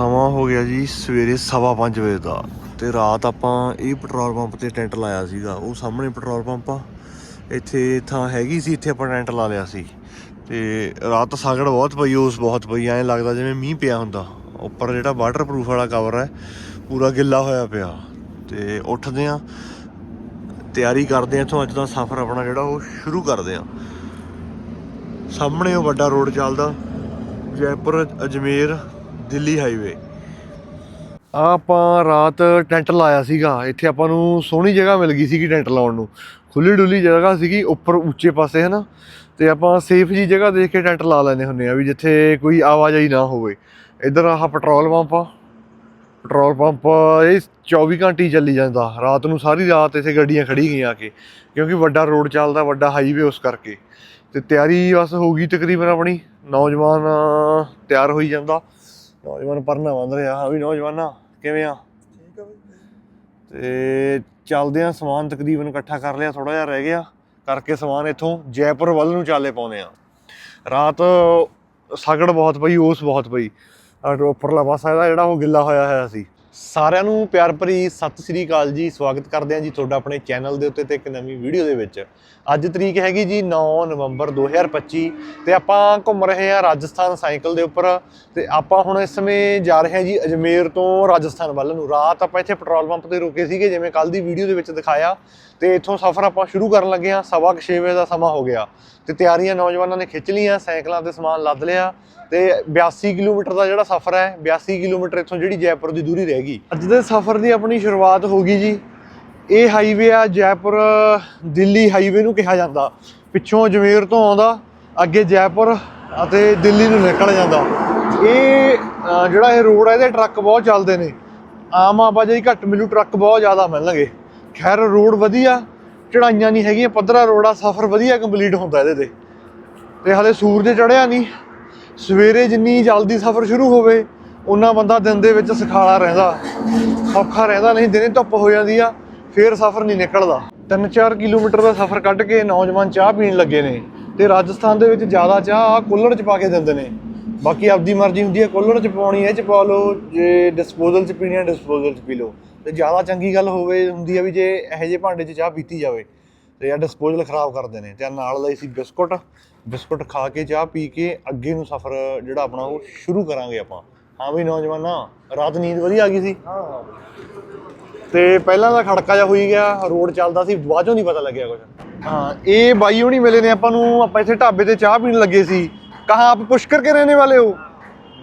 ਸਮਾਂ ਹੋ ਗਿਆ ਜੀ ਸਵੇਰੇ 5:30 ਵਜੇ ਦਾ ਤੇ ਰਾਤ ਆਪਾਂ ਇਹ ਪੈਟਰੋਲ ਪੰਪ ਤੇ ਟੈਂਟ ਲਾਇਆ ਸੀਗਾ, ਉਹ ਸਾਹਮਣੇ ਪੈਟਰੋਲ ਪੰਪ ਆ। ਇੱਥੇ ਥਾਂ ਹੈਗੀ ਸੀ, ਇੱਥੇ ਆਪਾਂ ਟੈਂਟ ਲਾ ਲਿਆ ਸੀ। ਤੇ ਰਾਤ ਸਾਗੜ ਬਹੁਤ ਪਈ, ਉਸ ਬਹੁਤ ਪਈ, ਐਂ ਲੱਗਦਾ ਜਿਵੇਂ ਮੀਂਹ ਪਿਆ ਹੁੰਦਾ। ਉੱਪਰ ਜਿਹੜਾ ਵਾਟਰਪ੍ਰੂਫ ਵਾਲਾ ਕਵਰ ਹੈ, ਪੂਰਾ ਗਿੱਲਾ ਹੋਇਆ ਪਿਆ। ਤੇ ਉੱਠਦੇ ਆ, ਤਿਆਰੀ ਕਰਦੇ ਆ ਇੱਥੋਂ, ਅੱਜ ਦਾ ਸਫ਼ਰ ਆਪਣਾ ਜਿਹੜਾ ਉਹ ਸ਼ੁਰੂ ਕਰਦੇ ਆ। ਸਾਹਮਣੇ ਉਹ ਵੱਡਾ ਰੋਡ ਚੱਲਦਾ, ਜੈਪੁਰ, ਅਜਮੇਰ ਦਿੱਲੀ ਹਾਈਵੇ ਆਪਾਂ ਰਾਤ ਟੈਂਟ ਲਾਇਆ ਸੀਗਾ। ਇੱਥੇ ਆਪਾਂ ਨੂੰ ਸੋਹਣੀ ਜਗ੍ਹਾ ਮਿਲ ਗਈ ਸੀਗੀ ਟੈਂਟ ਲਾਉਣ ਨੂੰ। ਖੁੱਲੀ ਡੁੱਲੀ ਜਗ੍ਹਾ ਸੀਗੀ, ਉੱਪਰ ਉੱਚੇ ਪਾਸੇ, ਹਨਾ? ਤੇ ਆਪਾਂ ਸੇਫ ਜੀ ਜਗ੍ਹਾ ਦੇਖ ਕੇ ਟੈਂਟ ਲਾ ਲੈਨੇ ਹੁੰਨੇ ਆ ਵੀ ਜਿੱਥੇ ਕੋਈ ਆਵਾਜਾਈ ਨਾ ਹੋਵੇ। ਇੱਧਰ ਆਹ ਪੈਟਰੋਲ ਪੰਪ ਆ। ਪੈਟਰੋਲ ਪੰਪ ਇਹ 24 ਘੰਟੇ ਚੱਲੀ ਜਾਂਦਾ। ਰਾਤ ਨੂੰ ਸਾਰੀ ਰਾਤ ਇੱਥੇ ਗੱਡੀਆਂ ਖੜੀ ਗਈਆਂ ਆ ਕੇ। ਕਿਉਂਕਿ ਵੱਡਾ ਰੋਡ ਚੱਲਦਾ, ਵੱਡਾ ਹਾਈਵੇ ਉਸ ਕਰਕੇ। ਤੇ ਤਿਆਰੀ ਬਸ ਹੋ ਗਈ ਤਕਰੀਬਨ ਆਪਣੀ। ਨੌਜਵਾਨ ਤਿਆਰ ਹੋਈ ਜਾਂਦਾ। ਨੌਜਵਾਨ ਪਰਨਾ ਬੰਦ ਰਿਹਾ। ਹਾਂ ਵੀ ਨੌਜਵਾਨਾ ਕਿਵੇਂ ਆ? ਠੀਕ ਆ ਬਈ। ਤੇ ਚੱਲਦੇ ਆ ਸਮਾਨ ਤਕਰੀਬਨ ਇਕੱਠਾ ਕਰ ਲਿਆ ਥੋੜਾ ਜਿਹਾ ਰਹਿ ਗਿਆ। ਕਰਕੇ ਸਮਾਨ ਇੱਥੋਂ ਜੈਪੁਰ ਵੱਲ ਨੂੰ ਚਾਲੇ ਪਾਉਨੇ ਆ। ਰਾਤ ਸਗੜ ਬਹੁਤ ਪਈ ਉਸ ਬਹੁਤ ਪਈ। ਉੱਪਰਲਾ ਪਾਸਾ ਇਹਦਾ ਜਿਹੜਾ ਉਹ ਗਿੱਲਾ ਹੋਇਆ ਹੋਇਆ ਸੀ। ਸਾਰਿਆਂ ਨੂੰ ਪਿਆਰ ਭਰੀ ਸਤਿ ਸ੍ਰੀ ਅਕਾਲ ਜੀ। ਸਵਾਗਤ ਕਰਦੇ ਹਾਂ ਜੀ ਤੁਹਾਡਾ ਆਪਣੇ ਚੈਨਲ ਦੇ ਉੱਤੇ ਤੇ ਇੱਕ ਨਵੀਂ ਵੀਡੀਓ ਦੇ ਵਿੱਚ। ਅੱਜ ਤਰੀਕ ਹੈਗੀ ਜੀ 9 ਨਵੰਬਰ 2025 ਤੇ ਆਪਾਂ ਘੁੰਮ ਰਹੇ ਹਾਂ ਰਾਜਸਥਾਨ ਸਾਈਕਲ ਦੇ ਉੱਪਰ ਤੇ ਆਪਾਂ ਹੁਣ ਇਸ ਸਮੇਂ ਜਾ ਰਹੇ ਹਾਂ ਜੀ ਅਜਮੇਰ ਤੋਂ ਰਾਜਸਥਾਨ ਵੱਲ ਨੂੰ। ਰਾਤ ਆਪਾਂ ਇੱਥੇ ਪੈਟਰੋਲ ਪੰਪ ਤੇ ਰੁਕੇ ਸੀਗੇ, ਜਿਵੇਂ ਕੱਲ ਦੀ ਵੀਡੀਓ ਦੇ ਵਿੱਚ ਦਿਖਾਇਆ। ਤੇ ਇੱਥੋਂ ਸਫ਼ਰ ਆਪਾਂ ਸ਼ੁਰੂ ਕਰਨ ਲੱਗੇ ਹਾਂ, ਸਵਾ ਕੁ ਛੇ ਵਜੇ ਦਾ ਸਮਾਂ ਹੋ ਗਿਆ। ਤੇ ਤਿਆਰੀਆਂ ਨੌਜਵਾਨਾਂ ਨੇ ਖਿੱਚ ਲਈਆਂ, ਸਾਈਕਲਾਂ ਤੇ ਸਮਾਨ ਲੱਦ ਲਿਆ ਤੇ 82 ਕਿਲੋਮੀਟਰ ਦਾ ਜਿਹੜਾ ਸਫ਼ਰ ਹੈ 82 ਕਿਲੋਮੀਟਰ ਇੱਥੋਂ ਜਿਹੜੀ ਜੈਪੁਰ ਦੀ ਦੂਰੀ ਰਹਿ ਗਈ। ਅੱਜ ਦੇ ਸਫ਼ਰ ਦੀ ਆਪਣੀ ਸ਼ੁਰੂਆਤ ਹੋ ਗਈ ਜੀ। ਇਹ ਹਾਈਵੇ ਆ ਜੈਪੁਰ, ਦਿੱਲੀ ਹਾਈਵੇ ਨੂੰ ਕਿਹਾ ਜਾਂਦਾ। ਪਿੱਛੋਂ ਅਜਮੇਰ ਤੋਂ ਆਉਂਦਾ, ਅੱਗੇ ਜੈਪੁਰ ਅਤੇ ਦਿੱਲੀ ਨੂੰ ਨਿਕਲ ਜਾਂਦਾ। ਇਹ ਜਿਹੜਾ ਇਹ ਰੋਡ ਹੈ ਇਹਦੇ ਟਰੱਕ ਬਹੁਤ ਚੱਲਦੇ ਨੇ। ਆਮ ਆਵਾਜਾਈ ਘੱਟ ਮਿਲੂ, ਟਰੱਕ ਬਹੁਤ ਜ਼ਿਆਦਾ ਮਿਲਣਗੇ। ਖੈਰ ਰੋਡ ਵਧੀਆ, ਚੜਾਈਆਂ ਨਹੀਂ ਹੈਗੀਆਂ, ਪੱਧਰਾ ਰੋਡ ਆ, ਸਫ਼ਰ ਵਧੀਆ ਕੰਪਲੀਟ ਹੁੰਦਾ ਇਹਦੇ ਤੇ। ਤੇ ਹਲੇ ਸੂਰਜ ਚੜਿਆ ਨਹੀਂ, ਸਵੇਰੇ ਜਿੰਨੀ ਜਲਦੀ ਸਫ਼ਰ ਸ਼ੁਰੂ ਹੋਵੇ ਉਹਨਾਂ ਬੰਦਾ ਦਿਨ ਦੇ ਵਿੱਚ ਸਖਾਲਾ ਰਹਿੰਦਾ। ਸੌਖਾ ਰਹਿੰਦਾ ਨਹੀਂ, ਦਿਨੇ ਧੁੱਪ ਹੋ ਜਾਂਦੀ ਆ, ਫੇਰ ਸਫ਼ਰ ਨਹੀਂ ਨਿਕਲਦਾ। 3-4 ਕਿਲੋਮੀਟਰ ਦਾ ਸਫ਼ਰ ਕੱਢ ਕੇ ਨੌਜਵਾਨ ਚਾਹ ਪੀਣ ਲੱਗੇ ਨੇ, ਤੇ ਰਾਜਸਥਾਨ ਦੇ ਵਿੱਚ ਜ਼ਿਆਦਾ ਚਾਹ ਆਹ ਕੁੱਲੜ 'ਚ ਪਾ ਕੇ ਦਿੰਦੇ ਨੇ। ਬਾਕੀ ਆਪਦੀ ਮਰਜ਼ੀ ਹੁੰਦੀ ਹੈ ਕੁੱਲੜ 'ਚ ਪਾਉਣੀ ਹੈ 'ਚ ਪਾ ਲਓ, ਜੇ ਡਿਸਪੋਜ਼ਲ 'ਚ ਪੀਣੀ ਹੈ ਡਿਸਪੋਜ਼ਲ 'ਚ ਪੀ ਲਓ। ਤੇ ਜ਼ਿਆਦਾ ਚੰਗੀ ਗੱਲ ਹੋਵੇ ਹੁੰਦੀ ਹੈ ਵੀ ਜੇ ਇਹੋ ਜਿਹੇ ਭਾਂਡੇ 'ਚ ਚਾਹ ਪੀਤੀ ਜਾਵੇ ਤੇ ਆ ਡਿਸਪੋਜ਼ਲ ਖਰਾਬ ਕਰਦੇ ਨੇ ਤੇ ਨਾਲ ਲਈ ਸੀ ਬਿਸਕੁਟ ਬਿਸਕੁਟ ਖਾ ਕੇ ਚਾਹ ਪੀ ਕੇ ਅੱਗੇ ਨੂੰ ਸਫ਼ਰ ਜਿਹੜਾ ਆਪਣਾ ਉਹ ਸ਼ੁਰੂ ਕਰਾਂਗੇ ਆਪਾਂ। ਹਾਂ ਵੀ ਨੌਜਵਾਨਾ ਰਾਤ ਨੀਂਦ ਵਧੀਆ ਆ ਗਈ ਸੀ? ਹਾਂ। ਹਾਂ ਤੇ ਪਹਿਲਾਂ ਦਾ ਖੜਕਾ ਜਾ ਹੋਈ ਗਿਆ ਰੋਡ ਚੱਲਦਾ ਸੀ ਬਾਅਦੋਂ ਨਹੀਂ ਪਤਾ ਲੱਗਿਆ ਕੁਝ ਹਾਂ ਇਹ ਬਾਈ ਹੁਣੀ ਮਿਲੇ ਨੇ ਆਪਾਂ ਨੂੰ ਆਪਾਂ ਇੱਥੇ ਢਾਬੇ ਤੇ ਚਾਹ ਪੀਣ ਲੱਗੇ ਸੀ। ਕਹਾਂ ਆਪ ਪੁਸ਼ਕਰ ਕੇ ਰਹਿਣੇ ਵਾਲੇ ਹੋ?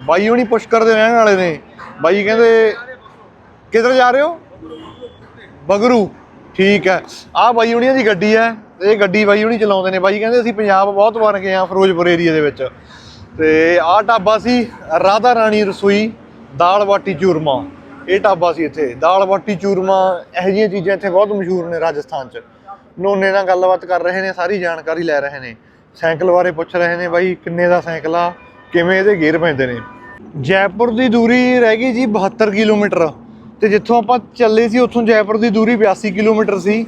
ਬਾਈ ਹੁਣੀ ਪੁਸ਼ਕਰ ਦੇ ਰਹਿਣ ਵਾਲੇ ਨੇ। ਬਾਈ ਕਹਿੰਦੇ ਕਿੱਧਰ ਜਾ ਰਹੇ ਹੋ? ਬਗਰੂ। ਠੀਕ ਹੈ। ਆਹ ਬਾਈ ਹੁਣੀਆਂ ਦੀ ਗੱਡੀ ਹੈ। ਇਹ ਗੱਡੀ ਬਾਈ ਹੁਣੀ ਚਲਾਉਂਦੇ ਨੇ। ਬਾਈ ਕਹਿੰਦੇ ਅਸੀਂ ਪੰਜਾਬ ਬਹੁਤ ਵਾਰ ਗਏ ਆ ਫਿਰੋਜ਼ਪੁਰ ਏਰੀਆ ਦੇ ਵਿੱਚ। ਤੇ ਆਹ ਢਾਬਾ ਸੀ ਰਾਧਾ ਰਾਣੀ ਰਸੋਈ, ਦਾਲ ਬਾਟੀ ਚੂਰਮਾ। ਇਹ ਢਾਬਾ ਸੀ ਇੱਥੇ। ਦਾਲ ਬਾਟੀ ਚੂਰਮਾ, ਇਹੋ ਜਿਹੀਆਂ ਚੀਜ਼ਾਂ ਇੱਥੇ ਬਹੁਤ ਮਸ਼ਹੂਰ ਨੇ ਰਾਜਸਥਾਨ 'ਚ। ਨੋਨੇ ਨਾਲ ਗੱਲਬਾਤ ਕਰ ਰਹੇ ਨੇ, ਸਾਰੀ ਜਾਣਕਾਰੀ ਲੈ ਰਹੇ ਨੇ। ਸਾਈਕਲ ਬਾਰੇ ਪੁੱਛ ਰਹੇ ਨੇ ਬਾਈ, ਕਿੰਨੇ ਦਾ ਸਾਈਕਲ ਆ, ਕਿਵੇਂ ਇਹਦੇ ਗੇਅਰ ਪੈਂਦੇ ਨੇ। ਜੈਪੁਰ ਦੀ ਦੂਰੀ ਰਹਿ ਗਈ ਜੀ 72 ਕਿਲੋਮੀਟਰ। ਤੇ ਜਿੱਥੋਂ ਆਪਾਂ ਚੱਲੇ ਸੀ, ਉੱਥੋਂ ਜੈਪੁਰ ਦੀ ਦੂਰੀ 82 ਕਿਲੋਮੀਟਰ ਸੀ।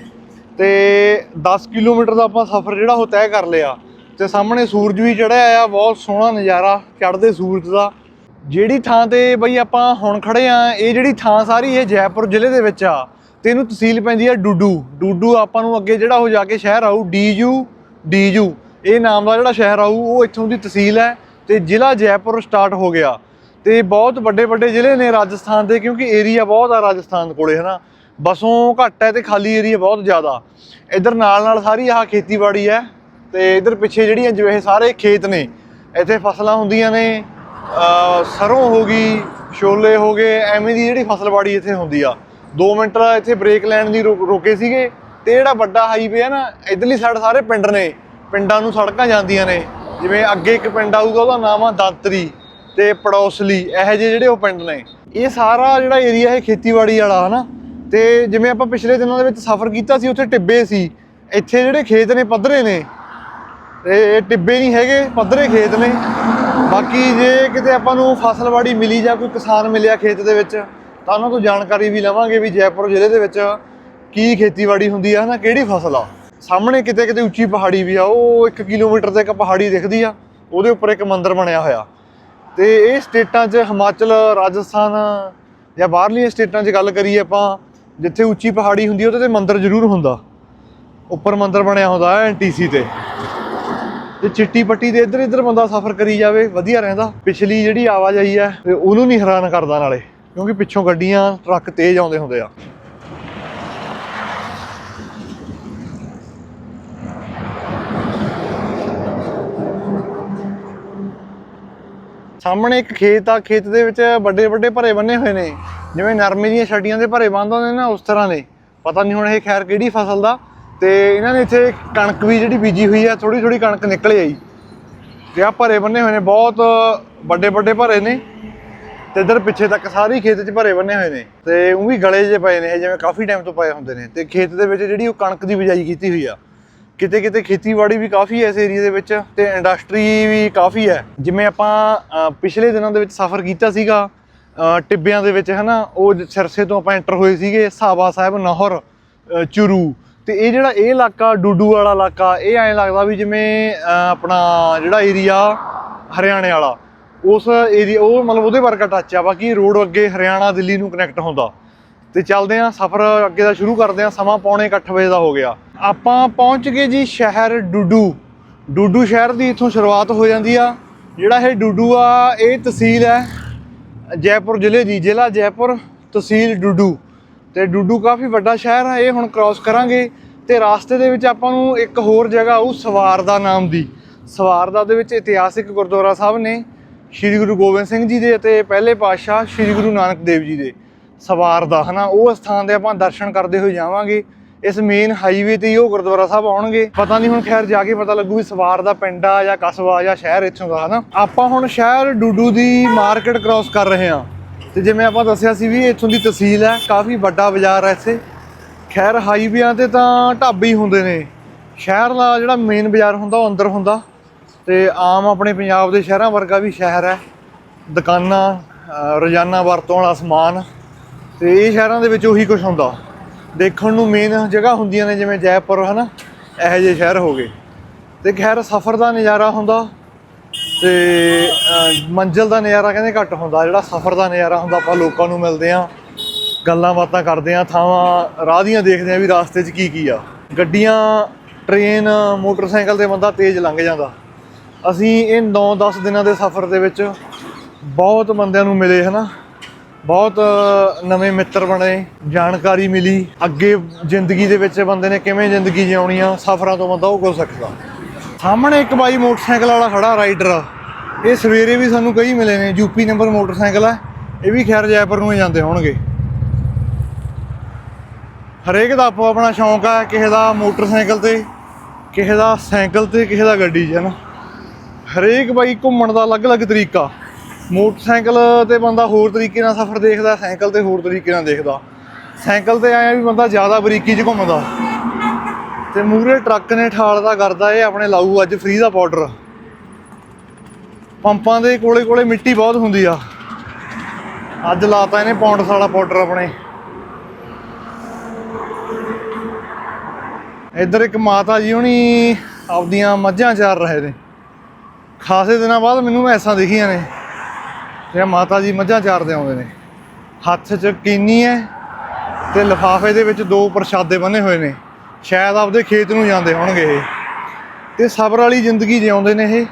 ਤੇ 10 ਕਿਲੋਮੀਟਰ ਦਾ ਆਪਾਂ ਸਫ਼ਰ ਜਿਹੜਾ ਉਹ ਤੈਅ ਕਰ ਲਿਆ। ਤੇ ਸਾਹਮਣੇ ਸੂਰਜ ਵੀ ਚੜਿਆ ਆ, ਬਹੁਤ ਸੋਹਣਾ ਨਜ਼ਾਰਾ, ਚੜ੍ਹਦੇ ਸੂਰਜ ਦਾ। ਜਿਹੜੀ ਥਾਂ ਤੇ ਬਈ ਆਪਾਂ ਹੁਣ ਖੜੇ ਆ, ਇਹ ਜਿਹੜੀ ਥਾਂ ਸਾਰੀ ਇਹ ਜੈਪੁਰ ਜ਼ਿਲ੍ਹੇ ਦੇ ਵਿੱਚ ਆ। ਤੇ ਇਹਨੂੰ ਤਹਿਸੀਲ ਪੈਂਦੀ ਆ ਡੂਡੂ। ਡੂਡੂ ਆਪਾਂ ਨੂੰ ਅੱਗੇ ਜਿਹੜਾ ਉਹ ਜਾ ਕੇ ਸ਼ਹਿਰ ਆਊ, ਡੀਯੂ ਡੀਯੂ। ਇਹ ਨਾਮ ਦਾ ਜਿਹੜਾ ਸ਼ਹਿਰ ਆਊ, ਉਹ ਇੱਥੋਂ ਦੀ ਤਹਿਸੀਲ ਹੈ। ਤੇ ਜ਼ਿਲ੍ਹਾ ਜੈਪੁਰ ਸਟਾਰਟ ਹੋ ਗਿਆ। ਤੇ ਬਹੁਤ ਵੱਡੇ ਵੱਡੇ ਜ਼ਿਲ੍ਹੇ ਨੇ ਰਾਜਸਥਾਨ ਦੇ, ਕਿਉਂਕਿ ਏਰੀਆ ਬਹੁਤ ਆ ਰਾਜਸਥਾਨ ਕੋਲੇ, ਹਨਾ। ਬਸੋਂ ਘੱਟ ਹੈ ਤੇ ਖਾਲੀ ਏਰੀਆ ਬਹੁਤ ਜ਼ਿਆਦਾ। ਇੱਧਰ ਨਾਲ ਨਾਲ ਸਾਰੀ ਆਹ ਖੇਤੀਬਾੜੀ ਹੈ ਤੇ ਇੱਧਰ ਪਿੱਛੇ ਜਿਹੜੀਆਂ ਜਿਵੇਂ ਇਹ ਸਾਰੇ ਖੇਤ ਨੇ, ਇੱਥੇ ਫਸਲਾਂ ਹੁੰਦੀਆਂ ਨੇ, ਅਹ, ਸਰੋਂ ਹੋ ਗਈ, ਛੋਲੇ ਹੋ ਗਏ, ਐਵੇਂ ਦੀ ਜਿਹੜੀ ਫਸਲਬਾੜੀ ਇੱਥੇ ਹੁੰਦੀ ਆ। 2 ਮਿੰਟ ਇੱਥੇ ਬ੍ਰੇਕ ਲੈਣ ਦੀ ਰੁਕ- ਰੁਕੇ ਸੀਗੇ, ਤੇ ਜਿਹੜਾ ਵੱਡਾ ਹਾਈਵੇ ਆ ਨਾ, ਇਧਰਲੀ ਸਾਈਡ ਸਾਰੇ ਪਿੰਡ ਨੇ। ਪਿੰਡਾਂ ਨੂੰ ਸੜਕਾਂ ਜਾਂਦੀਆਂ ਨੇ, ਜਿਵੇਂ ਅੱਗੇ ਇੱਕ ਪਿੰਡ ਆਊਗਾ, ਉਹਦਾ ਨਾਮ ਆ ਦਾਤਰੀ। ਤੇ ਪੜੋਸਲੀ ਇਹੋ ਜਿਹੇ ਜਿਹੜੇ ਉਹ ਪਿੰਡ ਨੇ। ਇਹ ਸਾਰਾ ਜਿਹੜਾ ਏਰੀਆ ਹੈ ਖੇਤੀਬਾੜੀ ਵਾਲਾ ਹਨਾ। ਤੇ ਜਿਵੇਂ ਆਪਾਂ ਪਿਛਲੇ ਦਿਨਾਂ ਦੇ ਵਿੱਚ ਸਫ਼ਰ ਕੀਤਾ ਸੀ, ਉੱਥੇ ਟਿੱਬੇ ਸੀ। ਇੱਥੇ ਜਿਹੜੇ ਖੇਤ ਨੇ, ਪੱਧਰੇ ਨੇ। ਤੇ ਇਹ ਟਿੱਬੇ ਨਹੀਂ ਹੈਗੇ, ਪੱਧਰੇ ਖੇਤ ਨੇ। ਬਾਕੀ ਜੇ ਕਿਤੇ ਆਪਾਂ ਨੂੰ ਫਸਲਵਾੜੀ ਮਿਲੀ ਜਾਂ ਕੋਈ ਕਿਸਾਨ ਮਿਲਿਆ ਖੇਤ ਦੇ ਵਿੱਚ, ਤਾਂ ਉਹਨਾਂ ਤੋਂ ਜਾਣਕਾਰੀ ਵੀ ਲਵਾਂਗੇ ਵੀ ਜੈਪੁਰ ਜ਼ਿਲ੍ਹੇ ਦੇ ਵਿੱਚ ਕੀ ਖੇਤੀਬਾੜੀ ਹੁੰਦੀ ਆ ਹਨਾ, ਕਿਹੜੀ ਫਸਲ ਆ। ਸਾਹਮਣੇ ਕਿਤੇ ਕਿਤੇ ਉੱਚੀ ਪਹਾੜੀ ਵੀ ਆ, ਉਹ 1 ਕਿਲੋਮੀਟਰ ਤੇ ਇੱਕ ਪਹਾੜੀ ਦਿਖਦੀ ਆ, ਉਹਦੇ ਉੱਪਰ ਇੱਕ ਮੰਦਿਰ ਬਣਿਆ ਹੋਇਆ। ਤੇ ਇਹ ਸਟੇਟਾਂ 'ਚ ਹਿਮਾਚਲ, ਰਾਜਸਥਾਨ ਜਾਂ ਬਾਹਰਲੀਆਂ ਸਟੇਟਾਂ 'ਚ ਗੱਲ ਕਰੀਏ ਆਪਾਂ, ਜਿੱਥੇ ਉੱਚੀ ਪਹਾੜੀ ਹੁੰਦੀ ਹੈ ਉਹਦੇ ਤੇ ਮੰਦਿਰ ਜ਼ਰੂਰ ਹੁੰਦਾ। ਉੱਪਰ ਮੰਦਿਰ ਬਣਿਆ ਹੁੰਦਾ ਹੈ ਐਨਟੀਸੀ ਤੇ। ਤੇ ਚਿੱਟੀ ਪੱਟੀ ਦੇ ਇੱਧਰ ਇੱਧਰ ਬੰਦਾ ਸਫ਼ਰ ਕਰੀ ਜਾਵੇ, ਵਧੀਆ ਰਹਿੰਦਾ। ਪਿਛਲੀ ਜਿਹੜੀ ਆਵਾਜਾਈ ਹੈ ਉਹਨੂੰ ਨਹੀਂ ਹੈਰਾਨ ਕਰਦਾ ਨਾਲੇ, ਕਿਉਂਕਿ ਪਿੱਛੋਂ ਗੱਡੀਆਂ, ਟਰੱਕ ਤੇਜ਼ ਆਉਂਦੇ ਹੁੰਦੇ ਆ। ਸਾਹਮਣੇ ਇੱਕ ਖੇਤ ਆ, ਖੇਤ ਦੇ ਵਿੱਚ ਵੱਡੇ ਵੱਡੇ ਭਰੇ ਬੰਨੇ ਹੋਏ ਨੇ। ਜਿਵੇਂ ਨਰਮੇ ਦੀਆਂ ਛੱਡੀਆਂ ਦੇ ਭਰੇ ਬੰਦ ਹੁੰਦੇ ਨੇ ਨਾ ਉਸ ਤਰ੍ਹਾਂ ਦੇ। ਪਤਾ ਨਹੀਂ ਹੁਣ ਇਹ ਖੈਰ ਕਿਹੜੀ ਫਸਲ ਦਾ। ਤੇ ਇਹਨਾਂ ਨੇ ਇੱਥੇ ਕਣਕ ਵੀ ਜਿਹੜੀ ਬੀਜੀ ਹੋਈ ਆ ਥੋੜੀ ਥੋੜੀ ਕਣਕ ਨਿਕਲ ਆਈ। ਤੇ ਆ ਭਰੇ ਬੰਨੇ ਹੋਏ ਨੇ, ਬਹੁਤ ਵੱਡੇ ਵੱਡੇ ਭਰੇ ਨੇ। ਤੇ ਇਧਰ ਪਿੱਛੇ ਤੱਕ ਸਾਰੀ ਖੇਤ 'ਚ ਭਰੇ ਬੰਨੇ ਹੋਏ ਨੇ। ਤੇ ਉਹ ਵੀ ਗਲੇ ਜੇ ਪਏ ਨੇ, ਇਹ ਜਿਵੇਂ ਕਾਫੀ ਟਾਈਮ ਤੋਂ ਪਏ ਹੁੰਦੇ ਨੇ। ਤੇ ਖੇਤ ਦੇ ਵਿੱਚ ਜਿਹੜੀ ਉਹ ਕਣਕ ਦੀ ਬਿਜਾਈ ਕੀਤੀ ਹੋਈ ਆ। ਕਿਤੇ ਕਿਤੇ ਖੇਤੀਬਾੜੀ ਵੀ ਕਾਫੀ ਹੈ ਇਸ ਏਰੀਆ ਦੇ ਵਿੱਚ ਤੇ ਇੰਡਸਟਰੀ ਵੀ ਕਾਫੀ ਹੈ ਜਿਵੇਂ ਆਪਾਂ ਪਿਛਲੇ ਦਿਨਾਂ ਦੇ ਵਿੱਚ ਸਫ਼ਰ ਕੀਤਾ ਸੀਗਾ ਟਿੱਬਿਆਂ ਦੇ ਵਿੱਚ, ਹਨਾ? ਉਹ ਜ- ਸਿਰਸੇ ਤੋਂ ਆਪਾਂ ਐਂਟਰ ਹੋਏ ਸੀਗੇ, ਸਾਬਾ ਸਾਹਿਬ, ਨਹਰ ਚੁਰੂ। ਤੇ ਇਹ ਜਿਹੜਾ ਇਹ ਇਲਾਕਾ, ਡੂਡੂ ਵਾਲਾ ਇਲਾਕਾ, ਇਹ ਐਂ ਲੱਗਦਾ ਵੀ ਜਿਵੇਂ ਆਪਣਾ ਜਿਹੜਾ ਏਰੀਆ ਹਰਿਆਣੇ ਵਾਲਾ, ਉਸ ਏਰੀਆ ਉਹ ਮਤਲਬ ਉਹਦੇ ਵਰਗਾ ਟੱਚ ਆ, ਬਾਕੀ ਰੋਡ ਅੱਗੇ ਹਰਿਆਣਾ, ਦਿੱਲੀ ਨੂੰ ਕਨੈਕਟ ਹੁੰਦਾ। ਤੇ ਚੱਲਦੇ ਆਂ ਸਫ਼ਰ ਅੱਗੇ ਦਾ ਸ਼ੁਰੂ ਕਰਦੇ ਆਂ ਸਮਾਂ ਪੌਣੇ 8 ਵਜੇ ਦਾ ਹੋ ਗਿਆ। ਆਪਾਂ ਪਹੁੰਚ ਗਏ ਜੀ ਸ਼ਹਿਰ ਡੁੱਡੂ। ਡੁੱਡੂ ਸ਼ਹਿਰ ਦੀ ਇੱਥੋਂ ਸ਼ੁਰੂਆਤ ਹੋ ਜਾਂਦੀ ਆ। ਜਿਹੜਾ ਇਹ ਡੁੱਡੂ ਆ, ਇਹ ਤਹਿਸੀਲ ਹੈ ਜੈਪੁਰ ਜ਼ਿਲ੍ਹੇ ਦੀ, ਜ਼ਿਲ੍ਹਾ ਜੈਪੁਰ ਤਹਿਸੀਲ ਡੁੱਡੂ। ਤੇ ਡੁੱਡੂ ਕਾਫੀ ਵੱਡਾ ਸ਼ਹਿਰ ਹੈ ਇਹ ਹੁਣ ਕ੍ਰਾਸ ਕਰਾਂਗੇ। ਤੇ ਰਾਸਤੇ ਦੇ ਵਿੱਚ ਆਪਾਂ ਨੂੰ ਇੱਕ ਹੋਰ ਜਗ੍ਹਾ ਉਹ ਸਵਾਰਦਾ ਨਾਮ ਦੀ। ਸਵਾਰਦਾ ਦੇ ਵਿੱਚ ਇਤਿਹਾਸਿਕ ਗੁਰਦੁਆਰਾ ਸਾਹਿਬ ਨੇ, ਸ੍ਰੀ ਗੁਰੂ ਗੋਬਿੰਦ ਸਿੰਘ ਜੀ ਦੇ ਅਤੇ ਪਹਿਲੇ ਪਾਤਸ਼ਾਹ ਸ੍ਰੀ ਗੁਰੂ ਨਾਨਕ ਦੇਵ ਜੀ ਦੇ। ਸਵਾਰ ਸਵਾਰਦਾ ਹਨਾ? ਉਹ ਸਥਾਨ ਦੇ ਆਪਾਂ ਦਰਸ਼ਨ ਕਰਦੇ ਹੋਏ ਜਾਵਾਂਗੇ। ਇਸ ਮੇਨ ਹਾਈਵੇ ਤੇ ਹੀ ਉਹ ਗੁਰਦੁਆਰਾ ਸਾਹਿਬ ਆਉਣਗੇ। ਪਤਾ ਨਹੀਂ ਹੁਣ ਖੈਰ ਜਾ ਕੇ ਪਤਾ ਲੱਗੂ ਵੀ ਸਵਾਰ ਦਾ ਪਿੰਡ ਆ ਜਾਂ ਕਸਬਾ ਜਾਂ ਸ਼ਹਿਰ ਇੱਥੋਂ ਦਾ, ਹਨਾ? ਆਪਾਂ ਹੁਣ ਸ਼ਹਿਰ ਡੂਡੂ ਦੀ ਮਾਰਕੀਟ ਕ੍ਰਾਸ ਕਰ ਰਹੇ ਹਾਂ। ਤੇ ਜਿਵੇਂ ਆਪਾਂ ਦੱਸਿਆ ਸੀ ਵੀ ਇੱਥੋਂ ਦੀ ਤਹਿਸੀਲ ਹੈ, ਕਾਫੀ ਵੱਡਾ ਬਾਜ਼ਾਰ ਹੈ ਇੱਥੇ। ਖੈਰ ਹਾਈਵੇਆਂ ਤੇ ਤਾਂ ਢਾਬੇ ਹੀ ਹੁੰਦੇ ਨੇ। ਸ਼ਹਿਰ ਦਾ ਜਿਹੜਾ ਮੇਨ ਬਾਜ਼ਾਰ ਹੁੰਦਾ, ਉਹ ਅੰਦਰ ਹੁੰਦਾ। ਤੇ ਆਮ ਆਪਣੇ ਪੰਜਾਬ ਦੇ ਸ਼ਹਿਰਾਂ ਵਰਗਾ ਵੀ ਸ਼ਹਿਰ ਹੈ। ਦੁਕਾਨਾਂ ਰੋਜ਼ਾਨਾ ਵਰਤੋਂ ਵਾਲਾ ਸਮਾਨ। ਤੇ ਇਹ ਸ਼ਹਿਰਾਂ ਦੇ ਵਿੱਚ ਉਹੀ ਕੁਝ ਹੁੰਦਾ। ਦੇਖਣ ਨੂੰ ਮੇਨ ਜਗ੍ਹਾ ਹੁੰਦੀਆਂ ਨੇ ਜਿਵੇਂ ਜੈਪੁਰ, ਹਨਾ? ਇਹੋ ਜਿਹੇ ਸ਼ਹਿਰ ਹੋ ਗਏ। ਤੇ ਖੈਰ ਸਫ਼ਰ ਦਾ ਨਜ਼ਾਰਾ ਹੁੰਦਾ ਤੇ ਮੰਜ਼ਿਲ ਦਾ ਨਜ਼ਾਰਾ ਕਹਿੰਦੇ ਘੱਟ ਹੁੰਦਾ। ਜਿਹੜਾ ਸਫ਼ਰ ਦਾ ਨਜ਼ਾਰਾ ਹੁੰਦਾ, ਆਪਾਂ ਲੋਕਾਂ ਨੂੰ ਮਿਲਦੇ ਆ ਗੱਲਾਂ ਬਾਤਾਂ ਕਰਦੇ ਆ ਥਾਵਾਂ, ਰਾਹ ਦੀਆਂ ਦੇਖਦੇ ਆ ਵੀ ਰਾਸਤੇ 'ਚ ਕੀ ਕੀ ਆ। ਗੱਡੀਆਂ, ਟ੍ਰੇਨ, ਮੋਟਰਸਾਈਕਲ ਤੇ ਬੰਦਾ ਤੇਜ਼ ਲੰਘ ਜਾਂਦਾ। ਅਸੀਂ ਇਹ 9-10 ਦਿਨਾਂ ਦੇ ਸਫ਼ਰ ਦੇ ਵਿੱਚ ਬਹੁਤ ਬੰਦਿਆਂ ਨੂੰ ਮਿਲੇ, ਹਨਾ? ਬਹੁਤ ਨਵੇਂ ਮਿੱਤਰ ਬਣੇ, ਜਾਣਕਾਰੀ ਮਿਲੀ। ਅੱਗੇ ਜ਼ਿੰਦਗੀ ਦੇ ਵਿੱਚ ਬੰਦੇ ਨੇ ਕਿਵੇਂ ਜ਼ਿੰਦਗੀ ਜਿਉਣੀ ਆ, ਸਫ਼ਰਾਂ ਤੋਂ ਬੰਦਾ ਉਹ ਕੁਝ ਸਿੱਖਦਾ। ਸਾਹਮਣੇ ਇੱਕ ਬਾਈ ਮੋਟਰਸਾਈਕਲ ਵਾਲਾ ਖੜਾ, ਰਾਈਡਰ। ਇਹ ਸਵੇਰੇ ਵੀ ਸਾਨੂੰ ਕਈ ਮਿਲੇ ਨੇ ਯੂਪੀ ਨੰਬਰ ਮੋਟਰਸਾਈਕਲ ਹੈ ਇਹ ਵੀ ਖੈਰ ਜੈਪੁਰ ਨੂੰ ਹੀ ਜਾਂਦੇ ਹੋਣਗੇ। ਹਰੇਕ ਦਾ ਆਪੋ ਆਪਣਾ ਸ਼ੌਂਕ ਹੈ ਕਿਸੇ ਦਾ ਮੋਟਰਸਾਈਕਲ ਤੇ, ਕਿਸੇ ਦਾ ਸਾਈਕਲ ਤੇ, ਕਿਸੇ ਦਾ ਗੱਡੀ 'ਚ, ਹੈ ਨਾ। ਹਰੇਕ ਬਾਈ ਘੁੰਮਣ ਦਾ ਅਲੱਗ-ਅਲੱਗ ਤਰੀਕਾ। ਮੋਟਰਸਾਈਕਲ ਤੇ ਬੰਦਾ ਹੋਰ ਤਰੀਕੇ ਨਾਲ ਸਫ਼ਰ ਦੇਖਦਾ, ਸਾਈਕਲ ਤੇ ਹੋਰ ਤਰੀਕੇ ਨਾਲ ਦੇਖਦਾ। ਸਾਈਕਲ ਤੇ ਆਇਆ ਵੀ ਬੰਦਾ ਜ਼ਿਆਦਾ ਬਰੀਕੀ 'ਚ ਘੁੰਮਦਾ। ਤੇ ਮੂਰੇ ਟਰੱਕ ਨੇ ਠਾਲਦਾ ਕਰਦਾ ਇਹ ਆਪਣੇ ਲਾਊ ਅੱਜ ਫ੍ਰੀ ਦਾ ਪਾਊਡਰ ਪੰਪਾਂ ਦੇ ਕੋਲੇ ਕੋਲੇ ਮਿੱਟੀ ਬਹੁਤ ਹੁੰਦੀ ਆ। ਅੱਜ ਲਾਤਾ ਇਹਨੇ ਪੌਂਡਸ ਵਾਲਾ ਪਾਊਡਰ ਆਪਣੇ। ਇੱਧਰ ਇੱਕ ਮਾਤਾ ਜੀ ਹੁਣੀ ਆਪਦੀਆਂ ਮੱਝਾਂ ਚਾਰ ਰਹੇ ਨੇ। ਖਾਸੇ ਦਿਨਾਂ ਬਾਅਦ ਮੈਨੂੰ ਐਸਾਂ ਦਿਖੀਆਂ ਨੇ। ਤੇ ਮਾਤਾ ਜੀ ਮੱਝਾਂ ਚਾਰਦੇ ਆਉਂਦੇ ਨੇ। ਹੱਥ 'ਚ ਕੀਨੀ ਹੈ ਤੇ ਲਿਫਾਫੇ ਦੇ ਵਿੱਚ ਦੋ ਪ੍ਰਸ਼ਾਦੇ ਬੰਨੇ ਹੋਏ ਨੇ। ਸ਼ਾਇਦ ਆਪਦੇ ਖੇਤ ਨੂੰ ਜਾਂਦੇ ਹੋਣਗੇ ਇਹ। ਤੇ ਸਬਰ ਵਾਲੀ ਜ਼ਿੰਦਗੀ ਜਿਉਂਦੇ ਨੇ ਇਹ।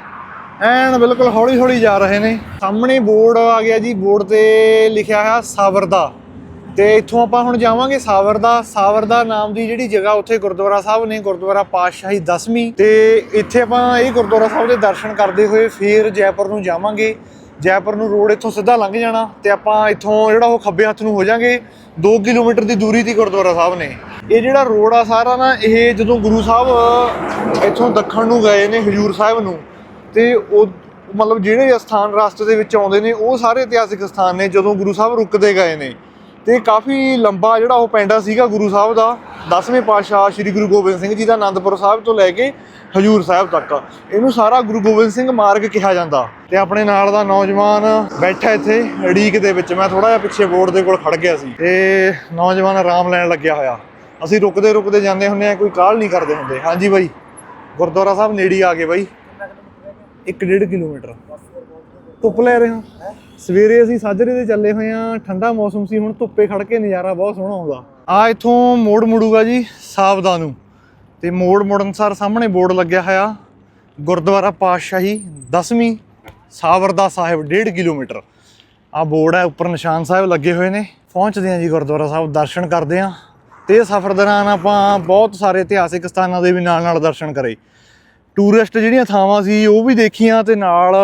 ਐਨ ਬਿਲਕੁਲ ਹੌਲੀ ਹੌਲੀ ਜਾ ਰਹੇ ਨੇ। ਸਾਹਮਣੇ ਬੋਰਡ ਆ ਗਿਆ ਜੀ। ਬੋਰਡ ਤੇ ਲਿਖਿਆ ਹੋਇਆ ਸਾਬਰ ਦਾ ਤੇ ਇੱਥੋਂ ਆਪਾਂ ਹੁਣ ਜਾਵਾਂਗੇ ਸਾਵਰ ਦਾ ਸਾਵਰ ਦਾ ਨਾਮ ਦੀ ਜਿਹੜੀ ਜਗ੍ਹਾ ਉੱਥੇ ਗੁਰਦੁਆਰਾ ਸਾਹਿਬ ਨੇ, ਗੁਰਦੁਆਰਾ ਪਾਤਸ਼ਾਹੀ ਦਸਵੀਂ। ਤੇ ਇੱਥੇ ਆਪਾਂ ਇਹ ਗੁਰਦੁਆਰਾ ਸਾਹਿਬ ਦੇ ਦਰਸ਼ਨ ਕਰਦੇ ਹੋਏ ਫਿਰ ਜੈਪੁਰ ਨੂੰ ਜਾਵਾਂਗੇ। ਜੈਪੁਰ ਨੂੰ ਰੋਡ ਇੱਥੋਂ ਸਿੱਧਾ ਲੰਘ ਜਾਣਾ ਤੇ ਆਪਾਂ ਇੱਥੋਂ ਜਿਹੜਾ ਉਹ ਖੱਬੇ ਹੱਥ ਨੂੰ ਹੋ ਜਾਾਂਗੇ 2 ਕਿਲੋਮੀਟਰ ਦੀ ਦੂਰੀ ਤੇ ਗੁਰਦੁਆਰਾ ਸਾਹਿਬ ਨੇ। ਇਹ ਜਿਹੜਾ ਰੋਡ ਆ ਸਾਰਾ ਨਾ, ਇਹ ਜਦੋਂ ਗੁਰੂ ਸਾਹਿਬ ਇੱਥੋਂ ਦੱਖਣ ਨੂੰ ਗਏ ਨੇ ਹਜੂਰ ਸਾਹਿਬ ਨੂੰ, ਤੇ ਉਹ ਮਤਲਬ ਜਿਹੜੇ ਸਥਾਨ ਰਸਤੇ ਦੇ ਵਿੱਚ ਆਉਂਦੇ ਨੇ, ਉਹ ਸਾਰੇ ਇਤਿਹਾਸਿਕ ਸਥਾਨ ਨੇ ਜਦੋਂ ਗੁਰੂ ਸਾਹਿਬ ਰੁਕਦੇ ਗਏ ਨੇ। ਤੇ ਕਾਫੀ ਲੰਬਾ ਜਿਹੜਾ ਉਹ ਪੈਂਡਾ ਸੀਗਾ ਗੁਰੂ ਸਾਹਿਬ ਦਾ 10ਵੇਂ ਪਾਤਸ਼ਾਹ ਸ੍ਰੀ ਗੁਰੂ ਗੋਬਿੰਦ ਸਿੰਘ ਜੀ ਦਾ ਆਨੰਦਪੁਰ ਸਾਹਿਬ ਤੋਂ ਲੈ ਕੇ ਹਜੂਰ ਸਾਹਿਬ ਤੱਕ। ਇਹਨੂੰ ਸਾਰਾ ਗੁਰੂ ਗੋਬਿੰਦ ਸਿੰਘ ਮਾਰਗ ਕਿਹਾ ਜਾਂਦਾ। ਤੇ ਆਪਣੇ ਨਾਲ ਦਾ ਨੌਜਵਾਨ ਬੈਠਾ ਇੱਥੇ ਅੜੀਕ ਦੇ ਵਿੱਚ। ਮੈਂ ਥੋੜਾ ਜਿਹਾ ਪਿੱਛੇ ਬੋਰਡ ਦੇ ਕੋਲ ਖੜ ਗਿਆ ਸੀ। ਤੇ ਨੌਜਵਾਨ ਆਰਾਮ ਲੈਣ ਲੱਗਿਆ ਹੋਇਆ। ਅਸੀਂ ਰੁਕਦੇ ਰੁਕਦੇ ਜਾਂਦੇ ਹੁੰਦੇ ਆ ਕੋਈ ਕਾਲ ਨਹੀਂ ਕਰਦੇ ਹੁੰਦੇ। ਹਾਂਜੀ ਬਾਈ, ਗੁਰਦੁਆਰਾ ਸਾਹਿਬ ਨੇੜੇ ਆ ਗਏ ਬਾਈ। 1.5 ਕਿਲੋਮੀਟਰ। ਧੁੱਪ ਲੈ ਰਹੇ ਹਾਂ? ਸਵੇਰੇ ਅਸੀਂ ਸਾਜਰੇ ਦੇ ਚੱਲੇ ਹੋਏ ਆ ਠੰਡਾ ਮੌਸਮ ਸੀ, ਹੁਣ ਧੁੱਪੇ ਖੜ ਕੇ ਨਜ਼ਾਰਾ ਬਹੁਤ ਸੋਹਣਾ ਆਉਂਦਾ। ਆ ਇਥੋਂ ਮੋੜ ਮੁੜੂਗਾ ਜੀ ਸਾਵਦਾ ਨੂੰ। ਤੇ ਮੋੜ ਮੁੜਨ ਸਾਰ ਸਾਹਮਣੇ ਬੋਰਡ ਲੱਗਿਆ ਹੋਇਆ, ਗੁਰਦੁਆਰਾ ਪਾਤਸ਼ਾਹੀ 10ਵੀਂ ਸਾਵਰਦਾ ਸਾਹਿਬ 1.5 ਕਿਲੋਮੀਟਰ। ਆ ਬੋਰਡ ਹੈ, ਉੱਪਰ ਨਿਸ਼ਾਨ ਸਾਹਿਬ ਲੱਗੇ ਹੋਏ ਨੇ। ਪਹੁੰਚਦੇ ਆ ਜੀ ਗੁਰਦੁਆਰਾ ਸਾਹਿਬ, ਦਰਸ਼ਨ ਕਰਦੇ ਆ ਤੇ ਸਫ਼ਰ ਦੌਰਾਨ ਆਪਾਂ ਬਹੁਤ ਸਾਰੇ ਇਤਿਹਾਸਿਕ ਸਥਾਨਾਂ ਦੇ ਵੀ ਨਾਲ ਨਾਲ ਦਰਸ਼ਨ ਕਰੇ। ਟੂਰਿਸਟ ਜਿਹੜੀਆਂ ਥਾਵਾਂ ਸੀ, ਉਹ ਵੀ ਦੇਖੀਆਂ ਤੇ ਨਾਲ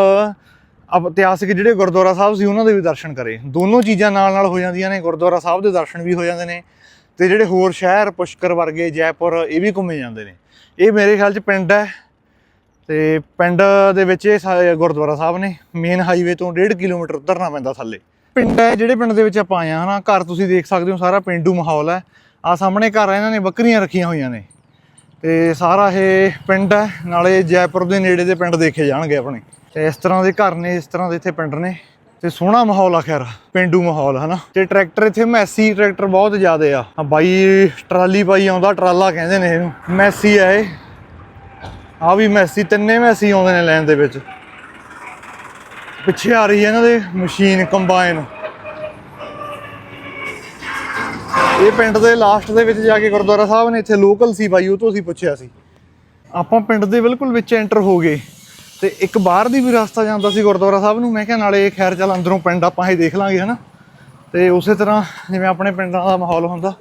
ਇਤਿਹਾਸਿਕ ਜਿਹੜੇ ਗੁਰਦੁਆਰਾ ਸਾਹਿਬ ਸੀ, ਉਹਨਾਂ ਦੇ ਵੀ ਦਰਸ਼ਨ ਕਰੇ। ਦੋਨੋਂ ਚੀਜ਼ਾਂ ਨਾਲ ਨਾਲ ਹੋ ਜਾਂਦੀਆਂ ਨੇ, ਗੁਰਦੁਆਰਾ ਸਾਹਿਬ ਦੇ ਦਰਸ਼ਨ ਵੀ ਹੋ ਜਾਂਦੇ ਨੇ ਤੇ ਜਿਹੜੇ ਹੋਰ ਸ਼ਹਿਰ, ਪੁਸ਼ਕਰ ਵਰਗੇ, ਜੈਪੁਰ, ਇਹ ਵੀ ਘੁੰਮੇ ਜਾਂਦੇ ਨੇ। ਇਹ ਮੇਰੇ ਖਿਆਲ 'ਚ ਪਿੰਡ ਹੈ ਤੇ ਪਿੰਡ ਦੇ ਵਿੱਚ ਇਹ ਸਾ- ਗੁਰਦੁਆਰਾ ਸਾਹਿਬ ਨੇ। ਮੇਨ ਹਾਈਵੇ ਤੋਂ 1.5 ਕਿਲੋਮੀਟਰ ਉਤਰਨਾ ਪੈਂਦਾ ਥੱਲੇ। ਪਿੰਡ ਹੈ, ਜਿਹੜੇ ਪਿੰਡ ਦੇ ਵਿੱਚ ਆਪਾਂ ਆਏ ਹਾਂ ਨਾ ਘਰ ਤੁਸੀਂ ਦੇਖ ਸਕਦੇ ਹੋ ਸਾਰਾ ਪਿੰਡੂ ਮਾਹੌਲ ਹੈ। ਆ ਸਾਹਮਣੇ ਘਰ ਹੈ, ਇਹਨਾਂ ਨੇ ਬੱਕਰੀਆਂ ਰੱਖੀਆਂ ਹੋਈਆਂ ਨੇ। ਤੇ ਸਾਰਾ ਇਹ ਪਿੰਡ ਹੈ, ਨਾਲੇ ਜੈਪੁਰ ਦੇ ਨੇੜੇ ਦੇ ਪਿੰਡ ਦੇਖੇ ਜਾਣਗੇ ਆਪਣੇ। ਤੇ ਇਸ ਤਰ੍ਹਾਂ ਦੇ ਘਰ ਨੇ, ਇਸ ਤਰ੍ਹਾਂ ਦੇ ਇੱਥੇ ਪਿੰਡ ਨੇ। ਤੇ ਸੋਹਣਾ ਮਾਹੌਲ ਆ ਖੈਰ, ਪਿੰਡੂ ਮਾਹੌਲ, ਹਨਾ। ਤੇ ਟਰੈਕਟਰ ਇੱਥੇ ਮੈਸੀ ਟਰੈਕਟਰ ਬਹੁਤ ਜ਼ਿਆਦੇ ਆ। ਬਾਈ, ਟਰਾਲੀ ਬਾਈ ਆਉਂਦਾ, ਟਰਾਲਾ ਕਹਿੰਦੇ ਨੇ ਇਹਨੂੰ। ਮੈਸੀ ਆ ਇਹ। ਆ ਵੀ ਮੈਸੀ, ਤਿੰਨੇ ਮੈਸੀ ਆਉਂਦੇ ਨੇ ਲੈਣ ਦੇ ਵਿੱਚ। ਪਿੱਛੇ ਆ ਰਹੀ ਹੈ ਇਹਨਾਂ ਦੇ ਮਸ਼ੀਨ, ਕੰਬਾਈਨ। ਇਹ ਪਿੰਡ ਦੇ ਲਾਸਟ ਦੇ ਵਿੱਚ ਜਾ ਕੇ ਗੁਰਦੁਆਰਾ ਸਾਹਿਬ ਨੇ ਇੱਥੇ ਲੋਕਲ ਸੀ ਬਾਈ, ਉਹ ਤੋਂ ਅਸੀਂ ਪੁੱਛਿਆ ਸੀ। ਆਪਾਂ ਪਿੰਡ ਦੇ ਬਿਲਕੁਲ ਵਿੱਚ ਐਂਟਰ ਹੋ ਗਏ। ਤੇ ਇੱਕ ਬਾਹਰ ਦੀ ਵੀ ਰਸਤਾ ਜਾਂਦਾ ਸੀ ਗੁਰਦੁਆਰਾ ਸਾਹਿਬ ਨੂੰ, ਮੈਂ ਕਿਹਾ ਨਾਲੇ ਖੈਰ ਚੱਲ ਅੰਦਰੋਂ ਪਿੰਡ ਆਪਾਂ ਇਹ ਦੇਖ ਲਾਂਗੇ, ਹਨਾ? ਤੇ ਉਸੇ ਤਰ੍ਹਾਂ ਜਿਵੇਂ ਆਪਣੇ ਪਿੰਡਾਂ ਦਾ ਮਾਹੌਲ ਹੁੰਦਾ,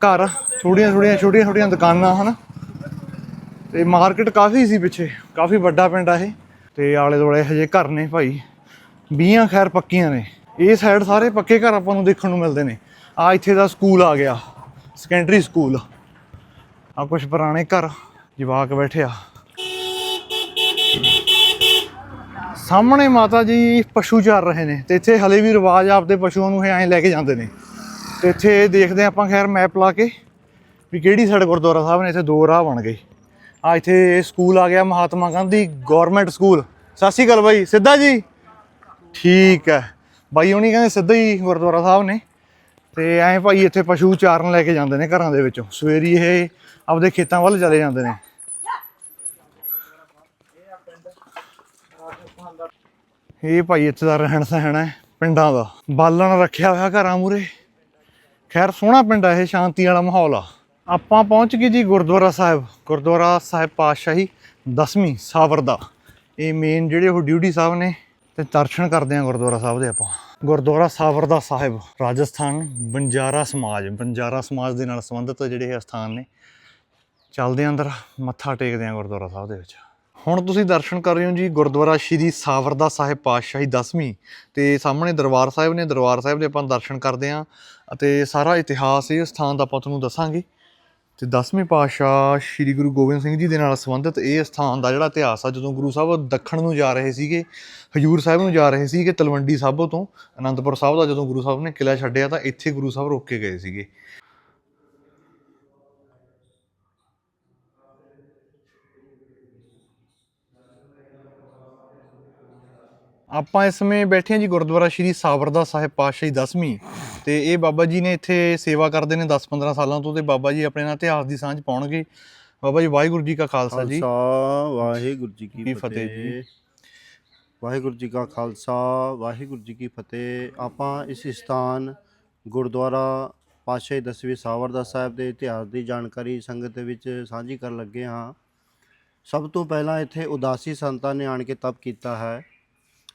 ਘਰ ਥੋੜੀਆਂ ਥੋੜੀਆਂ ਛੋਟੀਆਂ ਛੋਟੀਆਂ ਦੁਕਾਨਾਂ, ਹਨਾ? ਤੇ ਮਾਰਕੀਟ ਕਾਫੀ ਸੀ ਪਿੱਛੇ, ਕਾਫੀ ਵੱਡਾ ਪਿੰਡ ਆ ਇਹ। ਤੇ ਆਲੇ ਦੁਆਲੇ ਹਜੇ ਘਰ ਨੇ ਭਾਈ ਬੀਆਂ ਖੈਰ ਪੱਕੀਆਂ ਨੇ। ਇਹ ਸਾਈਡ ਸਾਰੇ ਪੱਕੇ ਘਰ ਆਪਾਂ ਨੂੰ ਦੇਖਣ ਨੂੰ ਮਿਲਦੇ ਨੇ। ਆ ਇੱਥੇ ਦਾ ਸਕੂਲ ਆ ਗਿਆ ਸੈਕੰਡਰੀ ਸਕੂਲ। ਆ ਕੁਝ ਪੁਰਾਣੇ ਘਰ, ਜਵਾਕ ਬੈਠੇ ਆ। ਸਾਹਮਣੇ ਮਾਤਾ ਜੀ ਪਸ਼ੂ ਚਾਰ ਰਹੇ ਨੇ ਤੇ ਇੱਥੇ ਹਲੇ ਵੀ ਰਿਵਾਜ ਆਪਦੇ ਪਸ਼ੂਆਂ ਨੂੰ ਇਹ ਐਂ ਲੈ ਕੇ ਜਾਂਦੇ ਨੇ। ਤੇ ਇੱਥੇ ਦੇਖਦੇ ਹਾਂ ਆਪਾਂ ਖੈਰ ਮੈਪ ਲਾ ਕੇ ਵੀ ਕਿਹੜੀ ਸਾਈਡ ਗੁਰਦੁਆਰਾ ਸਾਹਿਬ ਨੇ, ਇੱਥੇ ਦੋ ਰਾਹ ਬਣ ਗਏ। ਆ ਇੱਥੇ ਸਕੂਲ ਆ ਗਿਆ ਮਹਾਤਮਾ ਗਾਂਧੀ ਗਵਰਨਮੈਂਟ ਸਕੂਲ। ਸਤਿ ਸ਼੍ਰੀ ਅਕਾਲ ਬਾਈ। ਸਿੱਧਾ ਜੀ? ਠੀਕ ਹੈ। ਬਾਈ ਹੁਣੀ ਕਹਿੰਦੇ ਸਿੱਧਾ ਹੀ ਗੁਰਦੁਆਰਾ ਸਾਹਿਬ ਨੇ। ਤੇ ਐਂ ਭਾਈ ਇੱਥੇ ਪਸ਼ੂ ਚਾਰਨ ਲੈ ਕੇ ਜਾਂਦੇ ਨੇ ਘਰਾਂ ਦੇ ਵਿੱਚੋਂ। ਸਵੇਰੀ ਇਹ ਆਪਦੇ ਖੇਤਾਂ ਵੱਲ ਚਲੇ ਜਾਂਦੇ ਨੇ। ਇਹ ਭਾਈ ਇੱਥੇ ਦਾ ਰਹਿਣ ਸਹਿਣ ਹੈ ਪਿੰਡਾਂ ਦਾ। ਬਾਲਣ ਰੱਖਿਆ ਹੋਇਆ ਘਰਾਂ ਮੂਰੇ ਖੈਰ, ਸੋਹਣਾ ਪਿੰਡ ਆ ਇਹ, ਸ਼ਾਂਤੀ ਵਾਲਾ ਮਾਹੌਲ ਆ। ਆਪਾਂ ਪਹੁੰਚ ਗਏ ਜੀ ਗੁਰਦੁਆਰਾ ਸਾਹਿਬ। ਗੁਰਦੁਆਰਾ ਸਾਹਿਬ ਪਾਤਸ਼ਾਹੀ 10ਵੀਂ ਸਾਵਰ ਦਾ। ਇਹ ਮੇਨ ਜਿਹੜੇ ਉਹ ਡਿਊਟੀ ਸਾਹਿਬ ਨੇ, ਤੇ ਦਰਸ਼ਨ ਕਰਦੇ ਆ ਗੁਰਦੁਆਰਾ ਸਾਹਿਬ ਦੇ ਆਪਾਂ। ਗੁਰਦੁਆਰਾ ਸਾਵਰ ਦਾ ਸਾਹਿਬ, ਰਾਜਸਥਾਨ ਬੰਜਾਰਾ ਸਮਾਜ। ਬੰਜਾਰਾ ਸਮਾਜ ਦੇ ਨਾਲ ਸੰਬੰਧਿਤ ਜਿਹੜੇ ਇਹ ਸਥਾਨ ਨੇ। ਚੱਲਦੇ ਆਂ ਅੰਦਰ, ਮੱਥਾ ਟੇਕਦੇ ਆ ਗੁਰਦੁਆਰਾ ਸਾਹਿਬ ਦੇ ਵਿੱਚ। ਹੁਣ ਤੁਸੀਂ ਦਰਸ਼ਨ ਕਰ ਰਹੇ ਹੋ ਜੀ ਗੁਰਦੁਆਰਾ ਸ਼੍ਰੀ ਸਾਵਰਦਾ ਸਾਹਿਬ ਪਾਤਸ਼ਾਹੀ 10ਵੀਂ ਤੇ ਸਾਹਮਣੇ ਦਰਬਾਰ ਸਾਹਿਬ ਨੇ, ਦਰਬਾਰ ਸਾਹਿਬ ਦੇ ਆਪਾਂ ਦਰਸ਼ਨ ਕਰਦੇ ਆਂ ਅਤੇ ਸਾਰਾ ਇਤਿਹਾਸ ਇਹ ਸਥਾਨ ਦਾ ਆਪਾਂ ਤੁਹਾਨੂੰ ਦੱਸਾਂਗੇ। ਤੇ 10ਵੇਂ ਪਾਤਸ਼ਾਹ ਸ਼੍ਰੀ ਗੁਰੂ ਗੋਬਿੰਦ ਸਿੰਘ ਜੀ ਦੇ ਨਾਲ ਸੰਬੰਧਿਤ ਇਹ ਸਥਾਨ ਦਾ ਜਿਹੜਾ ਇਤਿਹਾਸ ਆ, ਜਦੋਂ ਗੁਰੂ ਸਾਹਿਬ ਦੱਖਣ ਨੂੰ ਜਾ ਰਹੇ ਸੀਗੇ, ਹਜੂਰ ਸਾਹਿਬ ਨੂੰ ਜਾ ਰਹੇ ਸੀਗੇ ਤਲਵੰਡੀ ਸਾਬੋ ਤੋਂ, ਅਨੰਦਪੁਰ ਸਾਹਿਬ ਦਾ ਜਦੋਂ ਗੁਰੂ ਸਾਹਿਬ ਨੇ ਕਿਲ੍ਹਾ ਛੱਡਿਆ ਤਾਂ ਇੱਥੇ ਗੁਰੂ ਸਾਹਿਬ ਰੁਕ ਕੇ ਗਏ ਸੀਗੇ। ਆਪਾਂ ਇਸ ਸਮੇਂ ਬੈਠੇ ਹਾਂ ਜੀ ਗੁਰਦੁਆਰਾ ਸ਼੍ਰੀ ਸਾਵਰਦਾ ਸਾਹਿਬ ਪਾਤਸ਼ਾਹੀ 10ਵੀਂ ਤੇ ਇਹ ਬਾਬਾ ਜੀ ਨੇ ਇੱਥੇ ਸੇਵਾ ਕਰਦੇ ਨੇ 10-15 ਸਾਲਾਂ ਤੋਂ ਤੇ ਬਾਬਾ ਜੀ ਆਪਣੇ ਨਾਲ ਇਤਿਹਾਸ ਦੀ ਸਾਂਝ ਪਾਉਣਗੇ। ਬਾਬਾ ਜੀ ਵਾਹਿਗੁਰੂ ਜੀ ਕਾ ਖਾਲਸਾ ਜੀ। ਖਾਲਸਾ ਵਾਹਿਗੁਰੂ ਜੀ ਕੀ ਫਤਿਹ ਜੀ। ਵਾਹਿਗੁਰੂ ਜੀ ਕਾ ਖਾਲਸਾ ਵਾਹਿਗੁਰੂ ਜੀ ਕੀ ਫਤਿਹ। ਆਪਾਂ ਇਸ ਸਥਾਨ ਗੁਰਦੁਆਰਾ ਪਾਤਸ਼ਾਹੀ ਦਸਵੇਂ ਸਾਵਰਦਾ ਸਾਹਿਬ ਦੇ ਇਤਿਹਾਸ ਦੀ ਜਾਣਕਾਰੀ ਸੰਗਤ ਦੇ ਵਿੱਚ ਸਾਂਝੀ ਕਰਨ ਲੱਗੇ ਹਾਂ। ਸਭ ਤੋਂ ਪਹਿਲਾਂ ਇੱਥੇ ਉਦਾਸੀ ਸੰਤਾਂ ਨੇ ਆਣ ਕੇ ਤਪ ਕੀਤਾ ਹੈ।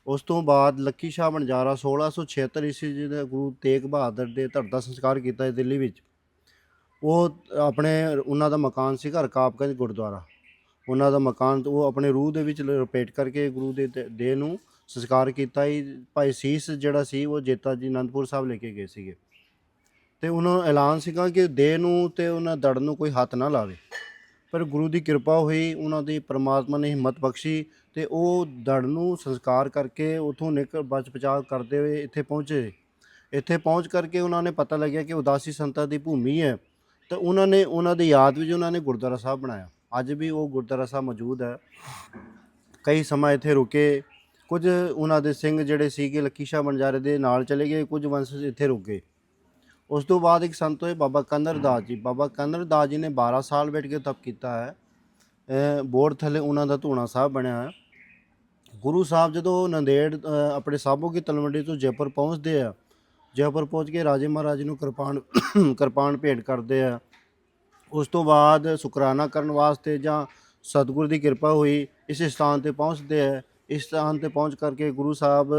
ਉਸ ਤੋਂ ਬਾਅਦ ਲੱਕੀ ਸ਼ਾਹ ਬਣਜਾਰਾ 1676 ਈਸਵੀ ਜੀ ਦੇ ਗੁਰੂ ਤੇਗ ਬਹਾਦਰ ਦੇ ਧਰਦਾ ਸੰਸਕਾਰ ਕੀਤਾ ਹੈ ਦਿੱਲੀ ਵਿੱਚ। ਉਹ ਆਪਣੇ, ਉਹਨਾਂ ਦਾ ਮਕਾਨ ਸੀ ਘਰ ਕਾਪਗੰਜ ਗੁਰਦੁਆਰਾ। ਉਹਨਾਂ ਦਾ ਮਕਾਨ ਉਹ ਆਪਣੇ ਰੂਹ ਦੇ ਵਿੱਚ ਲਪੇਟ ਕਰਕੇ ਗੁਰੂ ਦੇ ਦ- ਦੇਹ ਨੂੰ ਸੰਸਕਾਰ ਕੀਤਾ ਹੀ ਭਾਈ ਸੀਸ ਜਿਹੜਾ ਸੀ, ਉਹ ਜੇਤਾ ਜੀ ਅਨੰਦਪੁਰ ਸਾਹਿਬ ਲੈ ਕੇ ਗਏ ਸੀਗੇ। ਤੇ ਉਹਨਾਂ ਨੂੰ ਐਲਾਨ ਸੀਗਾ ਕਿ ਦੇਹ ਨੂੰ ਤੇ ਉਹਨਾਂ ਦੜ ਨੂੰ ਕੋਈ ਹੱਥ ਨਾ ਲਾਵੇ। ਪਰ ਗੁਰੂ ਦੀ ਕਿਰਪਾ ਹੋਈ, ਉਹਨਾਂ ਦੀ ਪ੍ਰਮਾਤਮਾ ਨੇ ਹਿੰਮਤ ਬਖਸ਼ੀ। ਤੇ ਉਹ ਦੜ ਨੂੰ ਸੰਸਕਾਰ ਕਰਕੇ ਉਥੋਂ ਨਿਕਲ ਬਚ ਬਚਾਅ ਕਰਦੇ ਹੋਏ ਇੱਥੇ ਪਹੁੰਚੇ। ਇੱਥੇ ਪਹੁੰਚ ਕਰਕੇ ਉਹਨਾਂ ਨੇ ਪਤਾ ਲੱਗਿਆ ਕਿ ਉਦਾਸੀ ਸੰਤਾਂ ਦੀ ਭੂਮੀ ਹੈ। ਤਾਂ ਉਹਨਾਂ ਨੇ ਉਹਨਾਂ ਦੀ ਯਾਦ ਵਿੱਚ ਉਹਨਾਂ ਨੇ ਗੁਰਦੁਆਰਾ ਸਾਹਿਬ ਬਣਾਇਆ। ਅੱਜ ਵੀ ਉਹ ਗੁਰਦੁਆਰਾ ਸਾਹਿਬ ਮੌਜੂਦ ਹੈ। ਕਈ ਸਮਾਂ ਇੱਥੇ ਰੁਕੇ। ਕੁਝ ਉਹਨਾਂ ਦੇ ਸਿੰਘ ਜਿਹੜੇ ਸੀਗੇ ਲੱਕੀ ਸ਼ਾਹ ਬਣਜਾਰੇ ਦੇ ਨਾਲ ਚਲੇ ਗਏ। ਕੁਝ ਵੰਸ਼ ਇੱਥੇ ਰੁਕੇ। ਉਸ ਤੋਂ ਬਾਅਦ ਇੱਕ ਸੰਤ ਹੋਏ ਬਾਬਾ ਕੰਦਰ ਦਾਸ ਜੀ। ਬਾਬਾ ਕੰਦਰ ਦਾਸ ਜੀ ਨੇ 12 ਸਾਲ ਬੈਠ ਕੇ ਤਪ ਕੀਤਾ ਹੈ। ਅਹ ਬੋਰਡ ਥੱਲੇ ਉਹਨਾਂ ਦਾ ਧੂਣਾ ਸਾਹਿਬ ਬਣਿਆ ਹੈ। ਗੁਰੂ ਸਾਹਿਬ ਜਦੋਂ ਨੰਦੇੜ ਆਪਣੇ ਸਾਬੋ ਕੀ ਤਲਵੰਡੀ ਤੋਂ ਜੈਪੁਰ ਪਹੁੰਚਦੇ ਆ, ਜੈਪੁਰ ਪਹੁੰਚ ਕੇ ਰਾਜੇ ਮਹਾਰਾਜ ਨੂੰ ਕਿਰਪਾਨ ਕਿਰਪਾਨ ਭੇਟ ਕਰਦੇ ਆ। ਉਸ ਤੋਂ ਬਾਅਦ ਸ਼ੁਕਰਾਨਾ ਕਰਨ ਵਾਸਤੇ ਜਾਂ ਸਤਿਗੁਰ ਦੀ ਕਿਰਪਾ ਹੋਈ, ਇਸ ਸਥਾਨ ਤੇ ਪਹੁੰਚਦੇ ਆ। ਇਸ ਸਥਾਨ ਤੇ ਪਹੁੰਚ ਕਰਕੇ ਗੁਰੂ ਸਾਹਿਬ,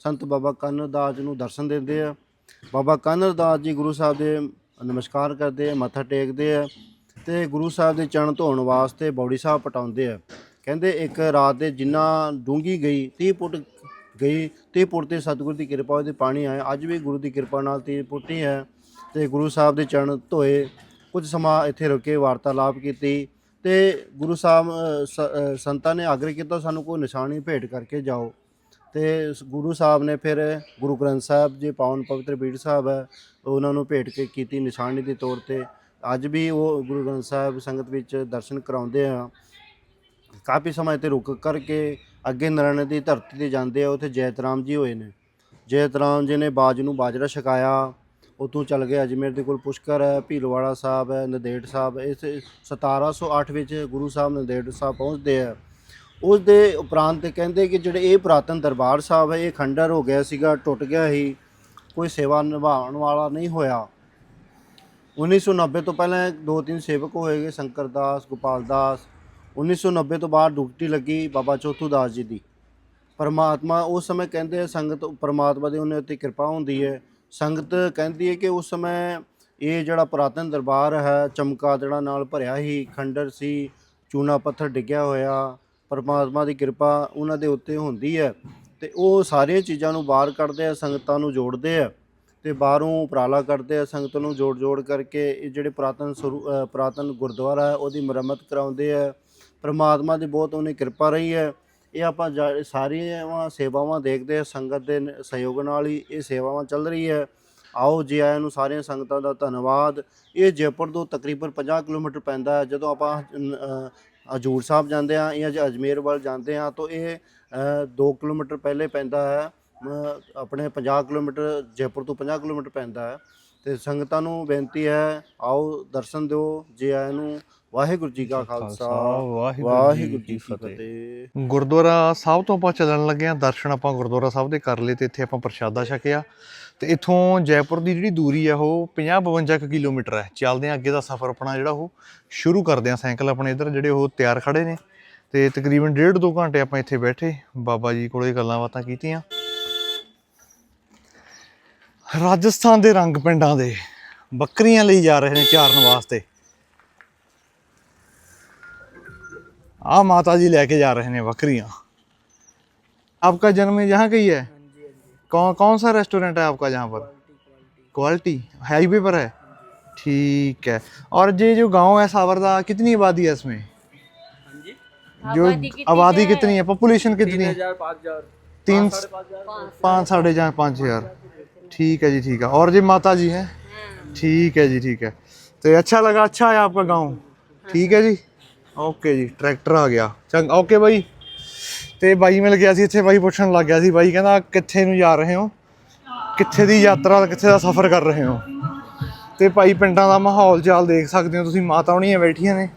ਸੰਤ ਬਾਬਾ ਕਨਰਦਾਸ ਜੀ ਨੂੰ ਦਰਸ਼ਨ ਦਿੰਦੇ ਆ। ਬਾਬਾ ਕਨਰਦਾਸ ਜੀ ਗੁਰੂ ਸਾਹਿਬ ਦੇ ਨਮਸਕਾਰ ਕਰਦੇ ਆ, ਮੱਥਾ ਟੇਕਦੇ ਆ ਤੇ ਗੁਰੂ ਸਾਹਿਬ ਦੇ ਚਰਨ ਧੋਣ ਵਾਸਤੇ ਬੌੜੀ ਸਾਹਿਬ ਪਟਾਉਂਦੇ ਆ। ਕਹਿੰਦੇ ਇੱਕ ਰਾਤ ਦੇ ਜਿੰਨਾ ਡੂੰਗੀ ਗਈ 30 ਫੁੱਟ ਗਈ 30 ਫੁੱਟ ਤੇ ਸਤਿਗੁਰ ਦੀ ਕਿਰਪਾ ਉਹਦੇ ਪਾਣੀ ਆਇਆ। ਅੱਜ ਵੀ ਗੁਰੂ ਦੀ ਕਿਰਪਾ ਨਾਲ 30 ਫੁੱਟ ਹੀ ਹੈ ਤੇ ਗੁਰੂ ਸਾਹਿਬ ਦੇ ਚਰਨ ਧੋਏ, ਕੁਝ ਸਮਾਂ ਇੱਥੇ ਰੁਕੇ ਵਾਰਤਾਲਾਪ ਕੀਤੀ ਤੇ ਗੁਰੂ ਸਾਹਿਬ ਸ- ਸੰਤਾਂ ਨੇ ਆਗਰੇ ਕੀਤਾ ਸਾਨੂੰ ਕੋਈ ਨਿਸ਼ਾਨੀ ਭੇਟ ਕਰਕੇ ਜਾਓ। ਤੇ ਗੁਰੂ ਸਾਹਿਬ ਨੇ ਫਿਰ ਗੁਰੂ ਗ੍ਰੰਥ ਸਾਹਿਬ ਜੇ, ਪਾਵਨ ਪਵਿੱਤਰ ਬੀੜ ਸਾਹਿਬ ਹੈ, ਉਹਨਾਂ ਨੂੰ ਭੇਟ ਕੇ ਕੀਤੀ ਨਿਸ਼ਾਨੀ ਦੇ ਤੌਰ ਤੇ। ਅੱਜ ਵੀ ਉਹ ਗੁਰੂ ਗ੍ਰੰਥ ਸਾਹਿਬ ਸੰਗਤ ਵਿੱਚ ਦਰਸ਼ਨ ਕਰਾਉਂਦੇ ਆ। ਕਾਫੀ ਸਮਾਂ ਇੱਥੇ ਰੁਕ ਕਰਕੇ ਅੱਗੇ ਨਰਣ ਦੀ ਧਰਤੀ ਤੇ ਜਾਂਦੇ ਆ, ਉੱਥੇ ਜੈਤਰਾਮ ਜੀ ਹੋਏ ਨੇ। ਜੈਤਰਾਮ ਜੀ ਨੇ ਬਾਜ ਨੂੰ ਬਾਜਰਾ ਛਕਾਇਆ। ਉਤੋਂ ਚੱਲ ਗਏ ਅਜਮੇਰ ਦੇ ਕੋਲ ਪੁਸ਼ਕਰ ਹੈ, ਭੀਲਵਾੜਾ ਸਾਹਿਬ ਹੈ, ਨੰਦੇੜ ਸਾਹਿਬ ਇਸ 1708 ਵਿੱਚ ਗੁਰੂ ਸਾਹਿਬ ਨੰਦੇੜ ਸਾਹਿਬ ਪਹੁੰਚਦੇ ਆ। ਉਸ ਦੇ ਉਪਰੰਤ ਕਹਿੰਦੇ ਕਿ ਜਿਹੜੇ ਇਹ ਪੁਰਾਤਨ ਦਰਬਾਰ ਸਾਹਿਬ ਹੈ, ਇਹ ਖੰਡਰ ਹੋ ਗਿਆ ਸੀਗਾ, ਟੁੱਟ ਗਿਆ ਸੀ। ਕੋਈ ਸੇਵਾ ਨਿਭਾਉਣ ਵਾਲਾ ਨਹੀਂ ਹੋਇਆ। 1990 ਤੋਂ ਪਹਿਲਾਂ ਦੋ ਤਿੰਨ ਸੇਵਕ ਹੋਏਗੇ ਸ਼ੰਕਰ ਦਾਸ ਗੋਪਾਲ ਦਾਸ। 1990 ਤੋਂ ਬਾਅਦ ਡਿਊਟੀ ਲੱਗੀ ਬਾਬਾ ਚੌਥੂ ਦਾਸ ਜੀ ਦੀ। ਪਰਮਾਤਮਾ ਉਸ ਸਮੇਂ ਕਹਿੰਦੇ ਆ, ਸੰਗਤ ਪਰਮਾਤਮਾ ਦੀ ਉਹਨਾਂ ਉੱਤੇ ਕਿਰਪਾ ਹੁੰਦੀ ਹੈ। ਸੰਗਤ ਕਹਿੰਦੀ ਹੈ ਕਿ ਉਸ ਸਮੇਂ ਇਹ ਜਿਹੜਾ ਪੁਰਾਤਨ ਦਰਬਾਰ ਹੈ ਚਮਕਾਦੜਾ ਨਾਲ ਭਰਿਆ ਹੀ ਖੰਡਰ ਸੀ, ਚੂਨਾ ਪੱਥਰ ਡਿੱਗਿਆ ਹੋਇਆ, ਪਰਮਾਤਮਾ ਦੀ ਕਿਰਪਾ ਉਹਨਾਂ ਦੇ ਉੱਤੇ ਹੁੰਦੀ ਹੈ ਤੇ ਉਹ ਸਾਰੀਆਂ ਚੀਜ਼ਾਂ ਨੂੰ ਬਾਹਰ ਕੱਢਦੇ ਆ, ਸੰਗਤਾਂ ਨੂੰ ਜੋੜਦੇ ਆ ਤੇ ਬਾਹਰੋਂ ਉਪਰਾਲਾ ਕਰਦੇ ਆ, ਸੰਗਤ ਨੂੰ ਜੋੜ ਜੋੜ ਕਰਕੇ ਇਹ ਜਿਹੜੇ ਪੁਰਾਤਨ ਸਰੂ- ਪੁਰਾਤਨ ਗੁਰਦੁਆਰਾ ਹੈ, ਉਹਦੀ ਮੁਰੰਮਤ ਕਰਾਉਂਦੇ ਆ। ਪਰਮਾਤਮਾ ਦੀ ਬਹੁਤ ਉਹਨੇ ਕਿਰਪਾ ਰਹੀ ਹੈ। ਇਹ ਆਪਾਂ ਜਾ- ਸਾਰੀਆਂ ਸੇਵਾਵਾਂ ਦੇਖਦੇ ਆ ਸੰਗਤ ਦੇ ਸਹਿਯੋਗ ਨਾਲ ਹੀ ਇਹ ਸੇਵਾਵਾਂ ਚੱਲ ਰਹੀ ਹੈ। ਆਓ ਜੀ ਆਇਆਂ ਨੂੰ ਸਾਰੀਆਂ ਸੰਗਤਾਂ ਦਾ ਧੰਨਵਾਦ। ਇਹ ਜੈਪੁਰ ਤੋਂ ਤਕਰੀਬਨ 50 ਕਿਲੋਮੀਟਰ ਪੈਂਦਾ ਹੈ। ਜਦੋਂ ਆਪਾਂ ਹਜ਼ੂਰ ਸਾਹਿਬ ਜਾਂਦੇ ਆ ਜਾਂ ਅਜਮੇਰ ਵੱਲ ਜਾਂਦੇ ਆ ਤਾਂ ਇਹ 2 ਕਿਲੋਮੀਟਰ ਪਹਿਲੇ ਪੈਂਦਾ ਹੈ। ਆਪਣੇ 50 ਕਿਲੋਮੀਟਰ, ਜੈਪੁਰ ਤੋਂ 50 ਕਿਲੋਮੀਟਰ ਪੈਂਦਾ ਹੈ। ਤੇ ਸੰਗਤਾਂ ਨੂੰ ਬੇਨਤੀ ਹੈ, ਆਓ ਦਰਸ਼ਨ ਦਿਓ। ਜੀ ਆਇਆਂ ਨੂੰ ਵਾਹਿਗੁਰੂ ਜੀ ਕਾ ਖਾਲਸਾ ਵਾਹਿਗੁਰੂ ਜੀ ਕੀ ਫਤਿਹ। ਗੁਰਦੁਆਰਾ ਸਾਹਿਬ ਤੋਂ ਆਪਾਂ ਚੱਲਣ ਲੱਗੇ ਆ ਦਰਸ਼ਨ ਆਪਾਂ ਗੁਰਦੁਆਰਾ ਸਾਹਿਬ ਦੇ ਕਰ ਲਏ ਤੇ ਇੱਥੇ ਆਪਾਂ ਪ੍ਰਸ਼ਾਦਾ ਛਕਿਆ। ਤੇ ਇੱਥੋਂ ਜੈਪੁਰ ਦੀ ਜਿਹੜੀ ਦੂਰੀ ਆ ਉਹ 50 52 ਕੁ ਕਿਲੋਮੀਟਰ ਹੈ। ਚੱਲਦੇ ਆ ਅੱਗੇ ਦਾ ਸਫ਼ਰ ਆਪਣਾ ਜਿਹੜਾ ਉਹ ਸ਼ੁਰੂ ਕਰਦੇ ਆ ਸਾਈਕਲ ਆਪਣੇ ਇੱਧਰ ਜਿਹੜੇ ਉਹ ਤਿਆਰ ਖੜੇ ਨੇ। ਤੇ ਤਕਰੀਬਨ ਡੇਢ ਦੋ ਘੰਟੇ ਆਪਾਂ ਇੱਥੇ ਬੈਠੇ ਬਾਬਾ ਜੀ ਕੋਲੇ ਗੱਲਾਂ ਬਾਤਾਂ ਕੀਤੀਆਂ। ਰਾਜਸਥਾਨ ਦੇ ਰੰਗ ਪਿੰਡਾਂ ਦੇ ਬੱਕਰੀਆਂ ਲਈ ਜਾ ਰਹੇ ਨੇ ਚਾਰਨ ਵਾਸਤੇ। आ माता जी लेके जा रहे हैं बकरियां आपका जन्म यहाँ का ही है कौन कौन सा रेस्टोरेंट है आपका यहाँ पर क्वालिटी हाईवे पर है ठीक है और ये जो गांव है सावरदा कितनी आबादी है इसमें जो आबादी कितनी आबादी है? कितनी है पॉपुलेशन कितनी है हजार पाँच हजार तीन पाँच साढ़े चार पाँच हजार ठीक है जी ठीक है और जी माता जी हैं ठीक है जी ठीक है तो अच्छा लगा अच्छा है आपका गांव ਠੀਕ ਹੈ ਜੀ ਓਕੇ ਜੀ, ਟਰੈਕਟਰ ਆ ਗਿਆ। ਚੰਗਾ, ਓਕੇ ਬਾਈ। ਤੇ ਬਾਈ ਮਿਲ ਗਿਆ ਸੀ, ਇੱਥੇ ਬਾਈ ਪੁੱਛਣ ਲੱਗ ਗਿਆ ਸੀ, ਬਾਈ ਕਹਿੰਦਾ, ਕਿੱਥੇ ਨੂੰ ਜਾ ਰਹੇ ਹੋ? ਕਿੱਥੇ ਦੀ ਯਾਤਰਾ, ਕਿੱਥੇ ਦਾ ਸਫ਼ਰ ਕਰ ਰਹੇ ਹੋ? ਤੇ ਭਾਈ ਪਿੰਡਾਂ ਦਾ ਮਾਹੌਲ ਚਾਲ ਦੇਖ ਸਕਦੇ ਹੋ ਤੁਸੀਂ, ਮਾਤਾ ਹੁਣੀਆਂ ਬੈਠੀਆਂ ਨੇ,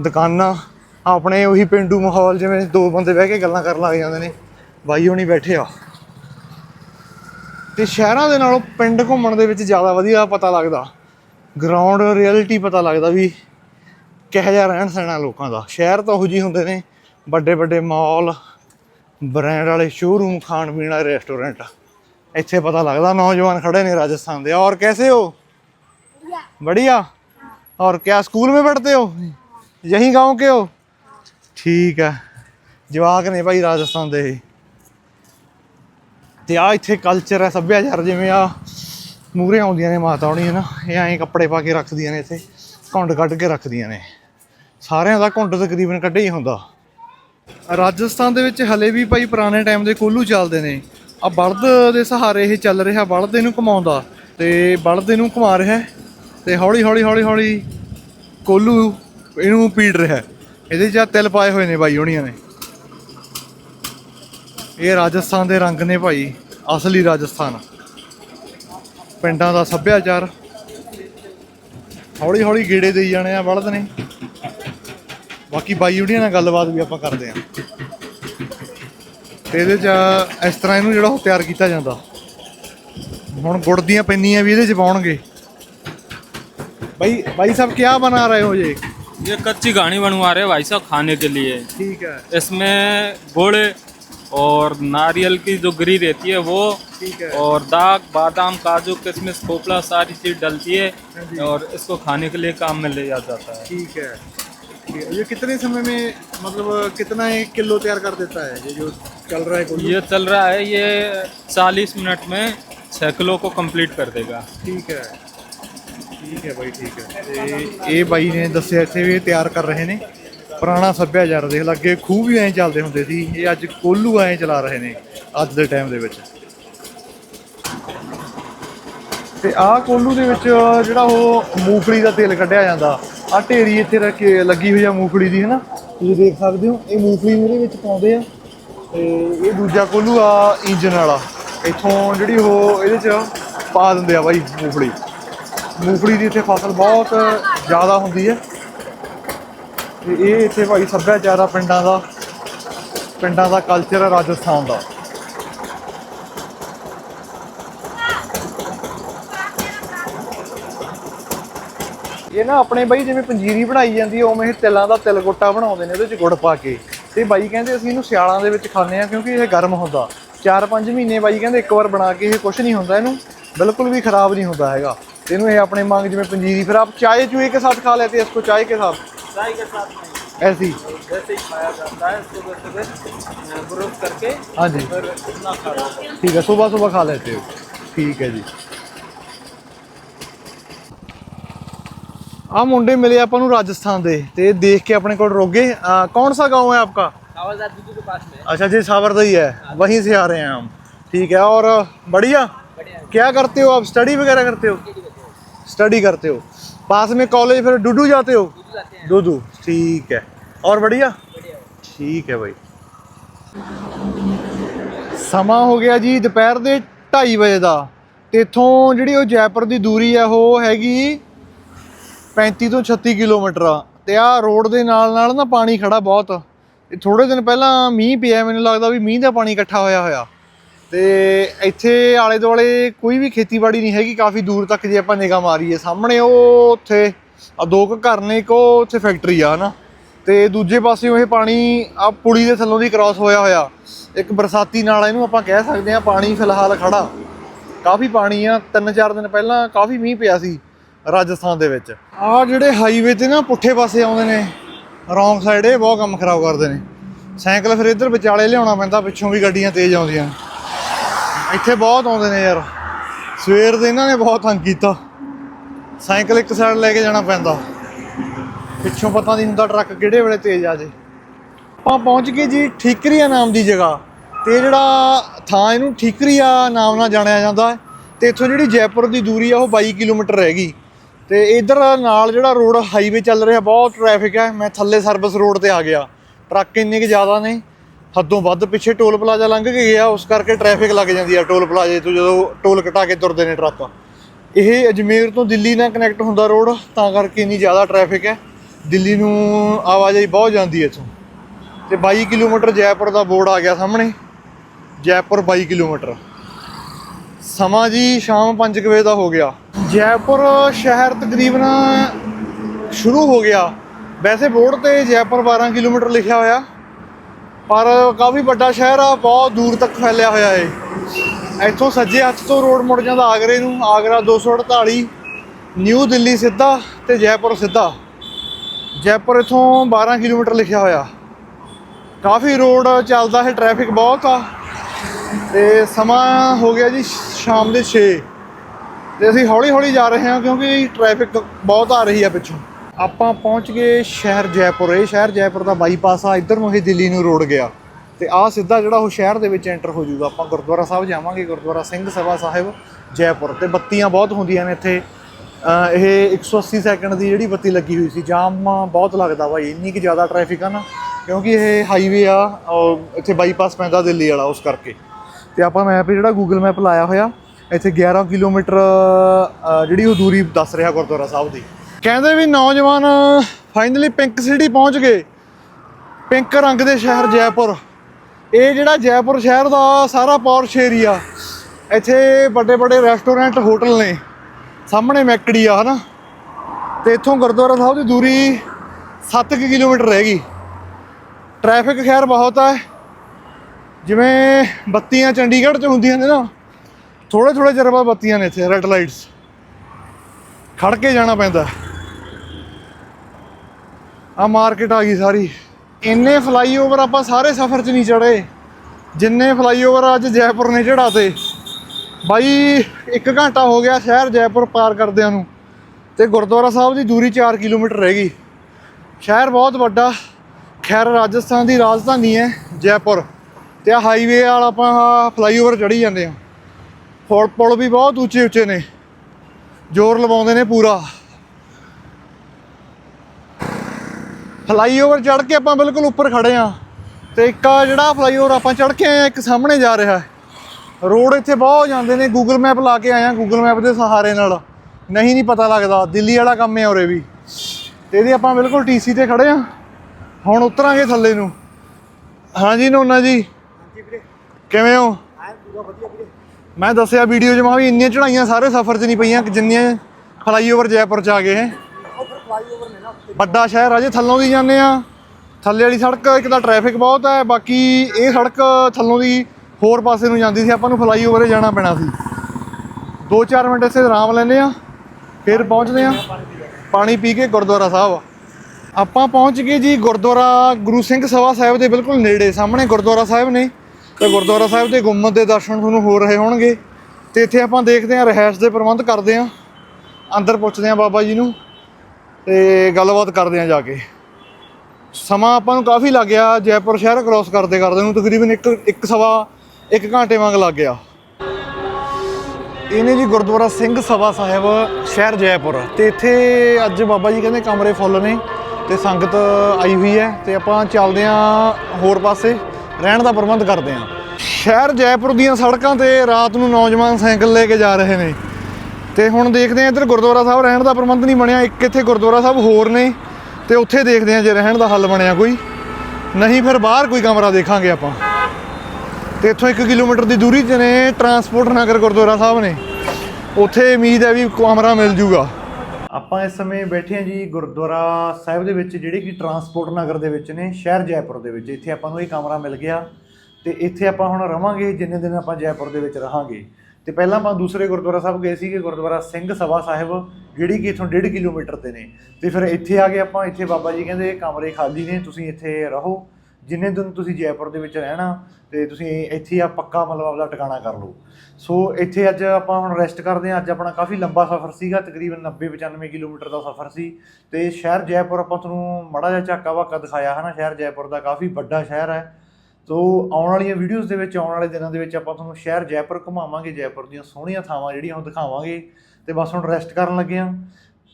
ਦੁਕਾਨਾਂ, ਆਪਣੇ ਉਹੀ ਪਿੰਡੂ ਮਾਹੌਲ, ਜਿਵੇਂ ਦੋ ਬੰਦੇ ਬਹਿ ਕੇ ਗੱਲਾਂ ਕਰਨ ਲੱਗ ਜਾਂਦੇ ਨੇ, ਬਾਈ ਹੁਣੀ ਬੈਠੇ ਆ। ਤੇ ਸ਼ਹਿਰਾਂ ਦੇ ਨਾਲੋਂ ਪਿੰਡ ਘੁੰਮਣ ਦੇ ਵਿੱਚ ਜ਼ਿਆਦਾ ਵਧੀਆ ਪਤਾ ਲੱਗਦਾ। ਗਰਾਊਂਡ ਰਿਐਲਿਟੀ ਪਤਾ ਲੱਗਦਾ ਵੀ ਕਿਹੋ ਜਿਹਾ ਰਹਿਣ ਸਹਿਣਾ ਲੋਕਾਂ ਦਾ ਸ਼ਹਿਰ ਤਾਂ ਉਹੋ ਜਿਹੇ ਹੁੰਦੇ ਨੇ ਵੱਡੇ ਵੱਡੇ ਮਾਲ ਬ੍ਰਾਂਡ ਵਾਲੇ ਸ਼ੋਰੂਮ ਖਾਣ ਪੀਣ ਵਾਲੇ ਰੈਸਟੋਰੈਂਟ ਇੱਥੇ ਪਤਾ ਲੱਗਦਾ ਨੌਜਵਾਨ ਖੜੇ ਨੇ राजस्थान ਦੇ और कैसे हो बढ़िया और क्या स्कूल में पढ़ते हो यही गांव के हो ਠੀਕ ਹੈ ਜਵਾਕ ਨੇ ਭਾਈ ਰਾਜਸਥਾਨ ਦੇ ਇਹ। ਤੇ ਆ ਇੱਥੇ ਕਲਚਰ ਹੈ ਸੱਭਿਆਚਾਰ ਜਿਵੇਂ ਆ ਮੂਰੇ ਆਉਂਦੀਆਂ ਨੇ ਮਾਤਾ ਹੋਣੀ ਹੈ ਨਾ ਇਹ ਐਂ ਕੱਪੜੇ ਪਾ ਕੇ ਰੱਖਦੀਆਂ ਨੇ ਇੱਥੇ ਘੁੰਡ ਕੱਢ ਕੇ ਰੱਖਦੀਆਂ ਨੇ ਸਾਰਿਆਂ ਦਾ ਘੁੰਡ ਤਕਰੀਬਨ ਕੱਢਿਆ ਹੀ ਹੁੰਦਾ। ਰਾਜਸਥਾਨ ਦੇ ਵਿੱਚ ਹਲੇ ਵੀ ਭਾਈ ਪੁਰਾਣੇ ਟਾਈਮ ਦੇ ਕੋਲੂ ਚੱਲਦੇ ਨੇ। ਆ ਬਲਦ ਦੇ ਸਹਾਰੇ ਇਹ ਚੱਲ ਰਿਹਾ, ਬਲਦ ਇਹਨੂੰ ਘੁਮਾਉਂਦਾ ਤੇ ਬਲਦ ਇਹਨੂੰ ਘੁਮਾ ਰਿਹਾ ਹੈ ਤੇ ਹੌਲੀ ਹੌਲੀ ਹੌਲੀ ਹੌਲੀ ਕੋਲੂ ਇਹਨੂੰ ਪੀੜ ਰਿਹਾ ਇਹਦੇ 'ਚ ਤਿਲ ਪਾਏ ਹੋਏ ਨੇ ਭਾਈ ਹੋਣੀਆਂ ਨੇ। ਇਹ ਰਾਜਸਥਾਨ ਦੇ ਰੰਗ ਨੇ ਭਾਈ, ਅਸਲੀ ਰਾਜਸਥਾਨ। ਪਿੰਡਾਂ ਦਾ ਸੱਭਿਆਚਾਰ। ਹੌਲੀ ਹੌਲੀ ਗੇੜੇ ਦੇਈ ਜਾਣੇ ਆ ਬਲਦ ਨੇ। ਬਾਕੀ ਬਾਈ ਉਹਦੀਆਂ ਨਾਲ ਗੱਲਬਾਤ ਵੀ ਆਪਾਂ ਕਰਦੇ ਆਂ ਤੇ ਇਹਦੇ ਚ ਇਸ ਤਰ੍ਹਾਂ ਇਹਨੂੰ ਜਿਹੜਾ ਉਹ ਤਿਆਰ ਕੀਤਾ ਜਾਂਦਾ ਹੁਣ ਗੁੜ ਦੀਆਂ ਪੈਨੀਆਂ ਵੀ ਇਹਦੇ ਚ ਪਾਉਣਗੇ ਭਾਈ ਭਾਈ ਸਾਹਿਬ ਕੀ ਬਣਾ ਰਹੇ ਹੋ ਜੀ ये कच्ची घानी बनवा रहे हैं भाई साहब खाने के लिए ਠੀਕ ਹੈ इसमें गुड़ और नारियल की जो गिरी रहती है वो ठीक है। और दाग बादाम काजू किशमिश खोपड़ा सारी चीज डलती हाँ है जी। और इसको खाने के लिए काम में ले जाया जाता है ठीक है ठीक है। ये कितने समय में मतलब कितना एक किलो तैयार कर देता है ये जो चल रहा है कोल्हू? ये चल रहा है ये चालीस मिनट में छः किलो को कंप्लीट कर देगा ਠੀਕ ਹੈ ਠੀਕ ਹੈ ਬਾਈ ਠੀਕ ਹੈ ਤੇ ਇਹ ਬਾਈ ਨੇ ਦੱਸਿਆ ਇੱਥੇ ਵੀ ਇਹ ਤਿਆਰ ਕਰ ਰਹੇ ਨੇ ਪੁਰਾਣਾ ਸੱਭਿਆਚਾਰ ਦੇਖ ਲਾ ਅੱਗੇ ਖੂਹ ਵੀ ਐਂ ਚੱਲਦੇ ਹੁੰਦੇ ਸੀ ਇਹ ਅੱਜ ਕੋਲੂ ਐਂ ਚਲਾ ਰਹੇ ਨੇ ਅੱਜ ਦੇ ਟਾਈਮ ਦੇ ਵਿੱਚ ਤੇ ਆਹ ਕੋਲੂ ਦੇ ਵਿੱਚ ਜਿਹੜਾ ਉਹ ਮੂੰਗਫਲੀ ਦਾ ਤੇਲ ਕੱਢਿਆ ਜਾਂਦਾ ਆ ਢੇਰੀ ਇੱਥੇ ਰੱਖ ਕੇ ਲੱਗੀ ਹੋਈ ਆ ਮੂੰਗਫਲੀ ਦੀ, ਹੈਨਾ? ਤੁਸੀਂ ਦੇਖ ਸਕਦੇ ਹੋ, ਇਹ ਮੂੰਗਫਲੀ ਉਹਦੇ ਵਿੱਚ ਪਾਉਂਦੇ ਆ। ਤੇ ਇਹ ਦੂਜਾ ਕੋਲੂ ਆ ਇੰਜਨ ਵਾਲਾ। ਇੱਥੋਂ ਜਿਹੜੀ ਉਹ ਇਹਦੇ ਚ ਪਾ ਦਿੰਦੇ ਆ ਬਾਈ ਮੂੰਗਫਲੀ। ਮੂੰਗਫਲੀ ਦੀ ਇੱਥੇ ਫਸਲ ਬਹੁਤ ਜ਼ਿਆਦਾ ਹੁੰਦੀ ਹੈ। ਤੇ ਇਹ ਇੱਥੇ ਭਾਈ ਸੱਭਿਆਚਾਰ ਆ ਪਿੰਡਾਂ ਦਾ। ਪਿੰਡਾਂ ਦਾ ਕਲਚਰ ਆ ਰਾਜਸਥਾਨ ਦਾ। ਇਹ ਨਾ ਆਪਣੇ ਬਾਈ ਜਿਵੇਂ ਪੰਜੀਰੀ ਬਣਾਈ ਜਾਂਦੀ ਹੈ ਉਵੇਂ ਇਹ ਤਿਲਾਂ ਦਾ ਤਿਲ ਗੋਟਾ ਬਣਾਉਂਦੇ ਨੇ ਉਹਦੇ ਚ ਗੁੜ ਪਾ ਕੇ। ਤੇ ਬਾਈ ਕਹਿੰਦੇ ਅਸੀਂ ਇਹਨੂੰ ਸਿਆਲਾਂ ਦੇ ਵਿੱਚ ਖਾਂਦੇ ਆ ਕਿਉਂਕਿ ਇਹ ਗਰਮ ਹੁੰਦਾ। 4-5 ਮਹੀਨੇ ਬਾਈ ਕਹਿੰਦੇ ਇੱਕ ਵਾਰ ਬਣਾ ਕੇ ਇਹ ਕੁਝ ਨਹੀਂ ਹੁੰਦਾ ਇਹਨੂੰ ਬਿਲਕੁਲ ਵੀ ਖਰਾਬ ਨਹੀਂ ਹੁੰਦਾ ਹੈਗਾ। ਇਹਨੂੰ ਇਹ ਆਪਣੇ ਮੰਗ ਜਿਵੇਂ ਪੰਜੀਰੀ ਫਿਰ ਆਪ ਚਾਹੇ ਚੂਏ ਕੇ ਸਾਥ ਖਾ ਲੈਤੇ ਇਸਕੋ ਚਾਏ ਕੇ ਸਾਥ? चाय के साथ नहीं ऐसी जैसे ही खाया जाता है सुबह सुबह ग्रुप करके हाँ जी फिर इतना खा ठीक है सुबह सुबह खा ਆ ਮੁੰਡੇ ਮਿਲੇ ਆਪਾਂ ਨੂੰ ਰਾਜਸਥਾਨ ਦੇ ਤੇ ਇਹ ਦੇਖ ਕੇ ਆਪਣੇ ਕੋਲ ਰੁਕ गए आ, कौन सा गांव है आपका आवाज दीदी के पास में अच्छा जी सावरदा ही है वहीं से आ रहे हैं हम ठीक है और बढ़िया क्या करते हो आप स्टडी वगैरह करते हो स्टडी करते हो पास में कॉलेज फिर डूडू जाते हो डूडू ठीक है और बढ़िया ठीक है भाई ਸਮਾਂ ਹੋ ਗਿਆ ਜੀ ਦੁਪਹਿਰ ਦੇ 2:30 ਵਜੇ ਦਾ ਤੇ ਇੱਥੋਂ ਜਿਹੜੀ ਉਹ ਜੈਪੁਰ ਦੀ ਦੂਰੀ ਆ ਉਹ ਹੈਗੀ 35 ਤੋਂ 36 ਕਿਲੋਮੀਟਰ ਆ। ਤੇ ਆ ਰੋਡ ਦੇ ਨਾਲ ਨਾਲ ਨਾ ਪਾਣੀ ਖੜਾ ਬਹੁਤ। ਇਹ ਥੋੜੇ ਦਿਨ ਪਹਿਲਾਂ ਮੀਂਹ ਪਿਆ, ਮੈਨੂੰ ਲੱਗਦਾ ਵੀ ਮੀਂਹ ਦਾ ਪਾਣੀ ਇਕੱਠਾ ਹੋਇਆ ਹੋਇਆ। ਤੇ ਇੱਥੇ ਆਲੇ ਦੁਆਲੇ ਕੋਈ ਵੀ ਖੇਤੀਬਾੜੀ ਨਹੀਂ ਹੈਗੀ, ਕਾਫੀ ਦੂਰ ਤੱਕ ਜੇ ਆਪਾਂ ਨਿਗਾਹ ਮਾਰੀਏ। ਸਾਹਮਣੇ ਉਹ ਉੱਥੇ ਆ ਦੋ ਕੁ ਘਰ ਨੇ, ਇੱਕ ਉਹ ਉੱਥੇ ਫੈਕਟਰੀ ਆ, ਹਨਾ। ਤੇ ਦੂਜੇ ਪਾਸਿਓਂ ਇਹ ਪਾਣੀ ਆ ਪੁਲੀ ਦੇ ਥੱਲੋਂ ਦੀ ਕ੍ਰਾਸ ਹੋਇਆ ਹੋਇਆ। ਇੱਕ ਬਰਸਾਤੀ ਨਾਲਾ ਇਹਨੂੰ ਆਪਾਂ ਕਹਿ ਸਕਦੇ ਆ ਪਾਣੀ ਫਿਲਹਾਲ ਖੜਾ। ਕਾਫੀ ਪਾਣੀ ਆ, ਤਿੰਨ ਚਾਰ ਦਿਨ ਪਹਿਲਾਂ ਕਾਫੀ ਮੀਂਹ ਪਿਆ ਸੀ। ਰਾਜਸਥਾਨ ਦੇ ਵਿੱਚ। ਆ ਜਿਹੜੇ ਹਾਈਵੇ ਤੇ ਨਾ ਪੁੱਠੇ ਪਾਸੇ ਆਉਂਦੇ ਨੇ ਰੋਂਗ ਸਾਈਡ ਇਹ ਬਹੁਤ ਕੰਮ ਖਰਾਬ ਕਰਦੇ ਨੇ। ਸਾਈਕਲ ਫਿਰ ਇੱਧਰ ਵਿਚਾਲੇ ਲਿਆਉਣਾ ਪੈਂਦਾ, ਪਿੱਛੋਂ ਵੀ ਗੱਡੀਆਂ ਤੇਜ਼ ਆਉਂਦੀਆਂ। ਇੱਥੇ ਬਹੁਤ ਆਉਂਦੇ ਨੇ ਯਾਰ। ਸਵੇਰ ਦੇ ਇਹਨਾਂ ਨੇ ਬਹੁਤ ਤੰਗ ਕੀਤਾ। ਸਾਈਕਲ ਇੱਕ ਸਾਈਡ ਲੈ ਕੇ ਜਾਣਾ ਪੈਂਦਾ। ਪਿੱਛੋਂ ਪਤਾ ਨਹੀਂ ਹੁੰਦਾ ਟਰੱਕ ਕਿਹੜੇ ਵੇਲੇ ਤੇਜ਼ ਆ ਜੇ। ਆਪਾਂ ਪਹੁੰਚ ਗਏ ਜੀ ਠੀਕਰੀਆ ਨਾਮ ਦੀ ਜਗ੍ਹਾ। ਤੇ ਜਿਹੜਾ ਥਾਂ ਇਹਨੂੰ ਠੀਕਰੀਆ ਨਾਮ ਨਾਲ ਜਾਣਿਆ ਜਾਂਦਾ ਹੈ। ਤੇ ਇੱਥੋਂ ਜਿਹੜੀ ਜੈਪੁਰ ਦੀ ਦੂਰੀ ਆ, ਉਹ 22 ਕਿਲੋਮੀਟਰ ਹੈਗੀ ਤੇ ਇਧਰ ਨਾਲ ਜਿਹੜਾ ਰੋਡ ਹਾਈਵੇ ਚੱਲ ਰਿਹਾ, ਬਹੁਤ ਟ੍ਰੈਫਿਕ ਹੈ। ਮੈਂ ਥੱਲੇ ਸਰਵਿਸ ਰੋਡ ਤੇ ਆ ਗਿਆ। ਟਰੱਕ ਇੰਨੇ ਕਿ ਜ਼ਿਆਦਾ ਨੇ। ਹੱਦੋਂ ਵੱਧ ਪਿੱਛੇ ਟੋਲ ਪਲਾਜ਼ਾ ਲੰਘ ਕੇ ਗਿਆ, ਉਸ ਕਰਕੇ ਟ੍ਰੈਫਿਕ ਲੱਗ ਜਾਂਦੀ ਆ ਟੋਲ ਪਲਾਜ਼ੇ ਤੋਂ, ਜਦੋਂ ਟੋਲ ਕਟਾ ਕੇ ਤੁਰਦੇ ਨੇ ਟਰੱਕ। ਇਹ ਅਜਮੇਰ ਤੋਂ ਦਿੱਲੀ ਨਾਲ ਕਨੈਕਟ ਹੁੰਦਾ ਰੋਡ, ਤਾਂ ਕਰਕੇ ਇੰਨੀ ਜ਼ਿਆਦਾ ਟ੍ਰੈਫਿਕ ਹੈ। ਦਿੱਲੀ ਨੂੰ ਆਵਾਜਾਈ ਬਹੁਤ ਜਾਂਦੀ ਹੈ ਇੱਥੋਂ। ਤੇ 22 ਕਿਲੋਮੀਟਰ ਜੈਪੁਰ ਦਾ ਬੋਰਡ ਆ ਗਿਆ ਸਾਹਮਣੇ। ਜੈਪੁਰ 22 ਕਿਲੋਮੀਟਰ। ਸਮਾਂ ਜੀ ਸ਼ਾਮ 5 ਵਜੇ ਦਾ ਹੋ ਗਿਆ। ਜੈਪੁਰ ਸ਼ਹਿਰ ਤਕਰੀਬਨ ਸ਼ੁਰੂ ਹੋ ਗਿਆ। ਵੈਸੇ ਬੋਰਡ ਤੇ ਜੈਪੁਰ 12 ਕਿਲੋਮੀਟਰ ਲਿਖਿਆ ਹੋਇਆ। ਪਰ ਕਾਫੀ ਵੱਡਾ ਸ਼ਹਿਰ ਆ, ਬਹੁਤ ਦੂਰ ਤੱਕ ਫੈਲਿਆ ਹੋਇਆ ਏ। ਇੱਥੋਂ ਸੱਜੇ ਹੱਥ ਤੋਂ ਰੋਡ ਮੁੜ ਜਾਂਦਾ ਆਗਰੇ ਨੂੰ, ਆਗਰਾ 248 ਨਿਊ ਦਿੱਲੀ ਸਿੱਧਾ ਤੇ ਜੈਪੁਰ ਸਿੱਧਾ। ਜੈਪੁਰ ਇਥੋਂ 12 ਕਿਲੋਮੀਟਰ ਲਿਖਿਆ ਹੋਇਆ। ਕਾਫੀ ਰੋਡ ਚੱਲਦਾ ਹੈ, ਟ੍ਰੈਫਿਕ ਬਹੁਤ ਆ। ਤੇ ਸਮਾਂ ਹੋ ਗਿਆ ਜੀ ਸ਼ਾਮ ਦੇ 6 ਤੇ ਅਸੀਂ ਹੌਲੀ ਹੌਲੀ ਜਾ ਰਹੇ ਹਾਂ ਕਿਉਂਕਿ ਟ੍ਰੈਫਿਕ ਬਹੁਤ ਆ ਰਹੀ ਆ ਪਿੱਛੋਂ। ਆਪਾਂ ਪਹੁੰਚ ਗਏ ਸ਼ਹਿਰ ਜੈਪੁਰ। ਇਹ ਸ਼ਹਿਰ ਜੈਪੁਰ ਦਾ ਬਾਈਪਾਸ ਆ। ਇੱਧਰ ਨੂੰ ਇਹ ਦਿੱਲੀ ਨੂੰ ਰੋਡ ਗਿਆ। ਤੇ ਆ ਸਿੱਧਾ ਜਿਹੜਾ ਉਹ ਸ਼ਹਿਰ ਦੇ ਵਿੱਚ ਐਂਟਰ ਹੋ ਜਾਊਗਾ। ਆਪਾਂ ਗੁਰਦੁਆਰਾ ਸਾਹਿਬ ਜਾਵਾਂਗੇ, ਗੁਰਦੁਆਰਾ ਸਿੰਘ ਸਭਾ ਸਾਹਿਬ, ਜੈਪੁਰ। ਤੇ ਬੱਤੀਆਂ ਬਹੁਤ ਹੁੰਦੀਆਂ ਨੇ ਇੱਥੇ। ਅਹ ਇਹ 180 ਸੈਕਿੰਡ ਦੀ ਜਿਹੜੀ ਬੱਤੀ ਲੱਗੀ ਹੋਈ ਸੀ, ਜਾਮ ਬਹੁਤ ਲੱਗਦਾ ਬਾਈ। ਇੰਨੀ ਕਿ ਜ਼ਿਆਦਾ ਟ੍ਰੈਫਿਕ ਆ ਨਾ, ਕਿਉਂਕਿ ਇਹ ਹਾਈਵੇ ਆ ਇੱਥੇ ਬਾਈਪਾਸ ਪੈਂਦਾ ਦਿੱਲੀ ਵਾਲਾ ਉਸ ਕਰਕੇ। ਤੇ ਆਪਾਂ ਮੈਪ ਜਿਹੜਾ ਗੂਗਲ ਮੈਪ ਲਾਇਆ ਹੋਇਆ, ਇੱਥੇ 11 ਕਿਲੋਮੀਟਰ ਜਿਹੜੀ ਉਹ ਦੂਰੀ ਦੱਸ ਰਿਹਾ ਗੁਰਦੁਆਰਾ ਸਾਹਿਬ ਦੀ। ਕਹਿੰਦੇ ਵੀ ਨੌਜਵਾਨ ਫਾਈਨਲੀ ਪਿੰਕ ਸਿਟੀ ਪਹੁੰਚ ਗਏ। ਪਿੰਕ ਰੰਗ ਦੇ ਸ਼ਹਿਰ ਜੈਪੁਰ। ਇਹ ਜਿਹੜਾ ਜੈਪੁਰ ਸ਼ਹਿਰ ਦਾ ਸਾਰਾ ਪੌਰਸ਼ ਏਰੀਆ ਇੱਥੇ ਵੱਡੇ ਵੱਡੇ ਰੈਸਟੋਰੈਂਟ ਹੋਟਲ ਨੇ। ਸਾਹਮਣੇ ਮੈਕੜੀ ਆ, ਹਨਾ? ਤੇ ਇੱਥੋਂ ਗੁਰਦੁਆਰਾ ਸਾਹਿਬ ਦੀ ਦੂਰੀ 7 ਕਿਲੋਮੀਟਰ ਰਹਿ ਗਈ। ਟ੍ਰੈਫਿਕ ਖੈਰ ਬਹੁਤ ਹੈ ਜਿਵੇਂ ਬੱਤੀਆਂ ਚੰਡੀਗੜ੍ਹ 'ਚ ਹੁੰਦੀਆਂ ਨੇ ਨਾ ਥੋੜੇ ਥੋੜੇ ਚਿਰ ਬਾਅਦ ਬੱਤੀਆਂ ਨੇ ਇੱਥੇ ਰੈੱਡ ਲਾਈਟਸ ਖੜ ਕੇ ਜਾਣਾ ਪੈਂਦਾ। ਆ ਮਾਰਕੀਟ ਆ ਗਈ ਸਾਰੀ। ਇੰਨੇ ਫਲਾਈਓਵਰ ਆਪਾਂ ਸਾਰੇ ਸਫ਼ਰ 'ਚ ਨਹੀਂ ਚੜੇ ਜਿੰਨੇ ਫਲਾਈਓਵਰ ਅੱਜ ਜੈਪੁਰ ਨੇ ਚੜਾਤੇ ਬਾਈ 1 ਘੰਟਾ ਹੋ ਗਿਆ ਸ਼ਹਿਰ ਜੈਪੁਰ ਪਾਰ ਕਰਦਿਆਂ ਨੂੰ। ਤੇ ਗੁਰਦੁਆਰਾ ਸਾਹਿਬ ਦੀ ਦੂਰੀ 4 ਕਿਲੋਮੀਟਰ ਰਹਿ ਗਈ। ਸ਼ਹਿਰ ਬਹੁਤ ਵੱਡਾ। ਖੈਰ, ਰਾਜਸਥਾਨ ਦੀ ਰਾਜਧਾਨੀ ਹੈ ਜੈਪੁਰ। ਤੇ ਆ ਹਾਈਵੇ ਵਾਲ ਆਪਾਂ ਫਲਾਈਓਵਰ ਚੜੀ ਜਾਂਦੇ ਆ ਪੁਲ ਪੁਲ ਵੀ ਬਹੁਤ ਉੱਚੇ ਉੱਚੇ ਨੇ। ਜ਼ੋਰ ਲਵਾਉਂਦੇ ਨੇ ਪੂਰਾ। ਫਲਾਈਓਵਰ ਚੜ ਕੇ ਆਪਾਂ ਬਿਲਕੁਲ ਉੱਪਰ ਖੜੇ ਆ ਤੇ ਇੱਕ ਆ ਜਿਹੜਾ ਫਲਾਈਓਵਰ ਆਪਾਂ ਚੜ ਕੇ ਆਏ ਆ ਇੱਕ ਸਾਹਮਣੇ ਜਾ ਰਿਹਾ ਰੋਡ ਇੱਥੇ ਬਹੁਤ ਜਾਂਦੇ ਨੇ। ਗੂਗਲ ਮੈਪ ਲਾ ਕੇ ਆਏ ਆਇਆ ਗੂਗਲ ਮੈਪ ਦੇ ਸਹਾਰੇ ਨਾਲ। ਨਹੀਂ ਨਹੀਂ ਪਤਾ ਲੱਗਦਾ। ਦਿੱਲੀ ਵਾਲਾ ਕੰਮ ਹੈ ਉਰੇ ਵੀ। ਤੇ ਇਹਦੀ ਆਪਾਂ ਬਿਲਕੁਲ ਟੀਸੀ ਤੇ ਖੜੇ ਆ ਹੁਣ ਉਤਰਾਂਗੇ ਥੱਲੇ ਨੂੰ। ਹਾਂਜੀ ਨੋਨਾ ਜੀ। ਕਿਵੇਂ ਹੋ? ਮੈਂ ਦੱਸਿਆ ਵੀਡੀਓ 'ਚ ਮੈਂ ਵੀ ਇੰਨੀਆਂ ਚੜਾਈਆਂ ਸਾਰੇ ਸਫ਼ਰ 'ਚ ਨਹੀਂ ਪਈਆਂ ਜਿੰਨੀਆਂ ਫਲਾਈਓਵਰ ਜੈਪੁਰ 'ਚ ਆ ਗਏ ਹੈ ਵੱਡਾ ਸ਼ਹਿਰ ਆ ਜੇ ਥੱਲੋਂ ਦੀ ਜਾਂਦੇ ਆ। ਥੱਲੇ ਵਾਲੀ ਸੜਕ ਇੱਕ ਤਾਂ ਟ੍ਰੈਫਿਕ ਬਹੁਤ ਹੈ ਬਾਕੀ ਇਹ ਸੜਕ ਥੱਲੋਂ ਦੀ ਹੋਰ ਪਾਸੇ ਨੂੰ ਜਾਂਦੀ ਸੀ ਆਪਾਂ ਨੂੰ ਫਲਾਈਓਵਰ ਜਾਣਾ ਪੈਣਾ ਸੀ। 2-4 ਮਿੰਟ ਇੱਥੇ ਆਰਾਮ ਲੈਂਦੇ ਆ ਫਿਰ ਪਹੁੰਚਦੇ ਆ। ਪਾਣੀ ਪੀ ਕੇ ਗੁਰਦੁਆਰਾ ਸਾਹਿਬ ਆਪਾਂ ਪਹੁੰਚ ਗਏ ਜੀ ਗੁਰਦੁਆਰਾ ਗੁਰੂ ਸਿੰਘ ਸਭਾ ਸਾਹਿਬ ਦੇ ਬਿਲਕੁਲ ਨੇੜੇ ਸਾਹਮਣੇ ਗੁਰਦੁਆਰਾ ਸਾਹਿਬ ਨੇ। ਤੇ ਗੁਰਦੁਆਰਾ ਸਾਹਿਬ ਦੇ ਗੁੰਮਤ ਦੇ ਦਰਸ਼ਨ ਤੁਹਾਨੂੰ ਹੋ ਰਹੇ ਹੋਣਗੇ ਤੇ ਇੱਥੇ ਆਪਾਂ ਦੇਖਦੇ ਹਾਂ ਰਹਿائش ਦੇ ਪ੍ਰਬੰਧ ਕਰਦੇ ਹਾਂ। ਅੰਦਰ ਪੁੱਛਦੇ ਹਾਂ ਬਾਬਾ ਜੀ ਨੂੰ ਤੇ ਗੱਲਬਾਤ ਕਰਦੇ ਹਾਂ ਜਾ ਕੇ। ਸਮਾਂ ਆਪਾਂ ਨੂੰ ਕਾਫੀ ਲੱਗ ਗਿਆ, ਜੈਪੁਰ ਸ਼ਹਿਰ ਕ੍ਰਾਸ ਕਰਦੇ ਕਰਦੇ ਨੂੰ ਤਕਰੀਬਨ 1 1 ਸਵਾ, ਇੱਕ ਘੰਟੇ ਵਾਂਗ ਲੱਗ ਗਿਆ। ਇਹਨੇ ਜੀ ਗੁਰਦੁਆਰਾ ਸਿੰਘ ਸਭਾ ਸਾਹਿਬ, ਸ਼ਹਿਰ ਜੈਪੁਰ। ਤੇ ਇੱਥੇ ਅੱਜ ਬਾਬਾ ਜੀ ਕਹਿੰਦੇ ਕਮਰੇ ਫੁੱਲ ਨੇ ਤੇ ਸੰਗਤ ਆਈ ਹੋਈ ਹੈ ਤੇ ਆਪਾਂ ਚੱਲਦੇ ਆਂ ਹੋਰ ਪਾਸੇ। ਰਹਿਣ ਦਾ ਪ੍ਰਬੰਧ ਕਰਦੇ ਹਾਂ। ਸ਼ਹਿਰ ਜੈਪੁਰ ਦੀਆਂ ਸੜਕਾਂ ਤੇ ਰਾਤ ਨੂੰ ਨੌਜਵਾਨ ਸਾਈਕਲ ਲੈ ਕੇ ਜਾ ਰਹੇ ਨੇ। ਤੇ ਹੁਣ ਦੇਖਦੇ ਆਂ ਇੱਧਰ ਗੁਰਦੁਆਰਾ ਸਾਹਿਬ ਰਹਿਣ ਦਾ ਪ੍ਰਬੰਧ ਨਹੀਂ ਬਣਿਆ। ਇੱਕ ਇੱਥੇ ਗੁਰਦੁਆਰਾ ਸਾਹਿਬ ਹੋਰ ਨੇ ਤੇ ਉੱਥੇ ਦੇਖਦੇ ਆਂ ਜੇ ਰਹਿਣ ਦਾ ਹੱਲ ਬਣਿਆ ਕੋਈ। ਨਹੀਂ ਫਿਰ ਬਾਹਰ ਕੋਈ ਕਮਰਾ ਦੇਖਾਂਗੇ ਆਪਾਂ। ਤੇ ਇੱਥੋਂ 1 ਕਿਲੋਮੀਟਰ ਦੀ ਦੂਰੀ 'ਤੇ ਨੇ ਟਰਾਂਸਪੋਰਟ ਨਗਰ ਗੁਰਦੁਆਰਾ ਸਾਹਿਬ ਨੇ। ਉੱਥੇ ਉਮੀਦ ਹੈ ਵੀ ਕਮਰਾ ਮਿਲ ਜੂਗਾ। ਆਪਾਂ ਇਸ ਸਮੇਂ ਬੈਠੇ ਹਾਂ ਜੀ ਗੁਰਦੁਆਰਾ ਸਾਹਿਬ ਦੇ ਵਿੱਚ, ਜਿਹੜੇ ਕਿ ਟਰਾਂਸਪੋਰਟ ਨਗਰ ਦੇ ਵਿੱਚ ਨੇ, ਸ਼ਹਿਰ ਜੈਪੁਰ ਦੇ ਵਿੱਚ। ਇੱਥੇ ਆਪਾਂ ਨੂੰ ਇਹ ਕਮਰਾ ਮਿਲ ਗਿਆ ਤੇ ਇੱਥੇ ਆਪਾਂ ਹੁਣ ਰਵਾਂਗੇ, ਜਿੰਨੇ ਦਿਨ ਆਪਾਂ ਜੈਪੁਰ ਦੇ ਵਿੱਚ ਰਹਾਂਗੇ। ਤੇ ਪਹਿਲਾਂ ਆਪਾਂ ਦੂਸਰੇ ਗੁਰਦੁਆਰਾ ਸਾਹਿਬ ਗਏ ਸੀਗੇ, ਗੁਰਦੁਆਰਾ ਸਿੰਘ ਸਭਾ ਸਾਹਿਬ, ਜਿਹੜੀ ਕਿ ਇੱਥੋਂ 1.5 ਕਿਲੋਮੀਟਰ ਤੇ ਨੇ। ਤੇ ਫਿਰ ਇੱਥੇ ਆ ਕੇ ਆਪਾਂ, ਇੱਥੇ ਬਾਬਾ ਜੀ ਕਹਿੰਦੇ ਕਮਰੇ ਖਾਲੀ ਨੇ, ਤੁਸੀਂ ਇੱਥੇ ਰਹੋ। ਜਿੰਨੇ ਦਿਨ ਤੁਸੀਂ ਜੈਪੁਰ ਦੇ ਵਿੱਚ ਰਹਿਣਾ ਤੇ ਤੁਸੀਂ ਇੱਥੇ ਆ ਪੱਕਾ ਮਤਲਬ ਆਪਦਾ ਟਿਕਾਣਾ ਕਰ ਲਓ। ਸੋ ਇੱਥੇ ਅੱਜ ਆਪਾਂ ਹੁਣ ਰੈਸਟ ਕਰਦੇ ਹਾਂ। ਅੱਜ ਆਪਣਾ ਕਾਫੀ ਲੰਬਾ ਸਫ਼ਰ ਸੀਗਾ, ਤਕਰੀਬਨ 90 95 ਕਿਲੋਮੀਟਰ ਦਾ ਸਫ਼ਰ ਸੀ। ਤੇ ਸ਼ਹਿਰ ਜੈਪੁਰ ਆਪਾਂ ਤੁਹਾਨੂੰ ਮੜਾ ਜਿਹਾ ਝਾਕਾ ਵਾਕਾ ਦਿਖਾਇਆ ਹੈ ਨਾ ਸ਼ਹਿਰ ਜੈਪੁਰ ਦਾ ਕਾਫੀ ਵੱਡਾ ਸ਼ਹਿਰ ਹੈ। ਸੋ ਆਉਣ ਵਾਲੀਆਂ ਵੀਡੀਓਜ਼ ਦੇ ਵਿੱਚ, ਆਉਣ ਵਾਲੇ ਦਿਨਾਂ ਦੇ ਵਿੱਚ ਆਪਾਂ ਤੁਹਾਨੂੰ ਸ਼ਹਿਰ ਜੈਪੁਰ ਘੁਮਾਵਾਂਗੇ। ਜੈਪੁਰ ਦੀਆਂ ਸੋਹਣੀਆਂ ਥਾਵਾਂ ਜਿਹੜੀਆਂ ਉਹ ਦਿਖਾਵਾਂਗੇ। ਤੇ ਬਸ ਹੁਣ ਰੈਸਟ ਕਰਨ ਲੱਗੇ ਆ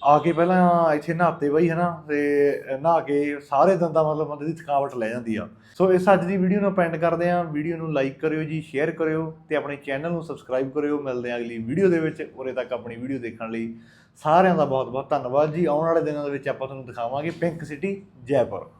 ਆ ਕੇ ਪਹਿਲਾਂ ਇੱਥੇ ਨਹਾਤੇ ਬਈ, ਹਨਾ? ਤੇ ਨਹਾ ਕੇ ਸਾਰੇ ਦਿਨ ਦਾ ਮਤਲਬ ਬੰਦੇ ਦੀ ਥਕਾਵਟ ਲੈ ਜਾਂਦੀ ਆ। ਸੋ ਇਸ ਅੱਜ ਦੀ ਵੀਡੀਓ ਨੂੰ ਪੈਂਡ ਕਰਦੇ ਆ। ਵੀਡੀਓ ਨੂੰ ਲਾਈਕ ਕਰਿਓ ਜੀ, ਸ਼ੇਅਰ ਕਰਿਓ ਤੇ ਆਪਣੇ ਚੈਨਲ ਨੂੰ ਸਬਸਕ੍ਰਾਈਬ ਕਰਿਓ। ਮਿਲਦੇ ਆ ਅਗਲੀ ਵੀਡੀਓ ਦੇ ਵਿੱਚ ਉਰੇ ਤੱਕ ਆਪਣੀ ਵੀਡੀਓ ਦੇਖਣ ਲਈ। ਸਾਰਿਆਂ ਦਾ ਬਹੁਤ ਬਹੁਤ ਧੰਨਵਾਦ ਜੀ। ਆਉਣ ਵਾਲੇ ਦਿਨਾਂ ਦੇ ਵਿੱਚ ਆਪਾਂ ਤੁਹਾਨੂੰ ਦਿਖਾਵਾਂਗੇ ਪਿੰਕ ਸਿਟੀ, ਜੈਪੁਰ।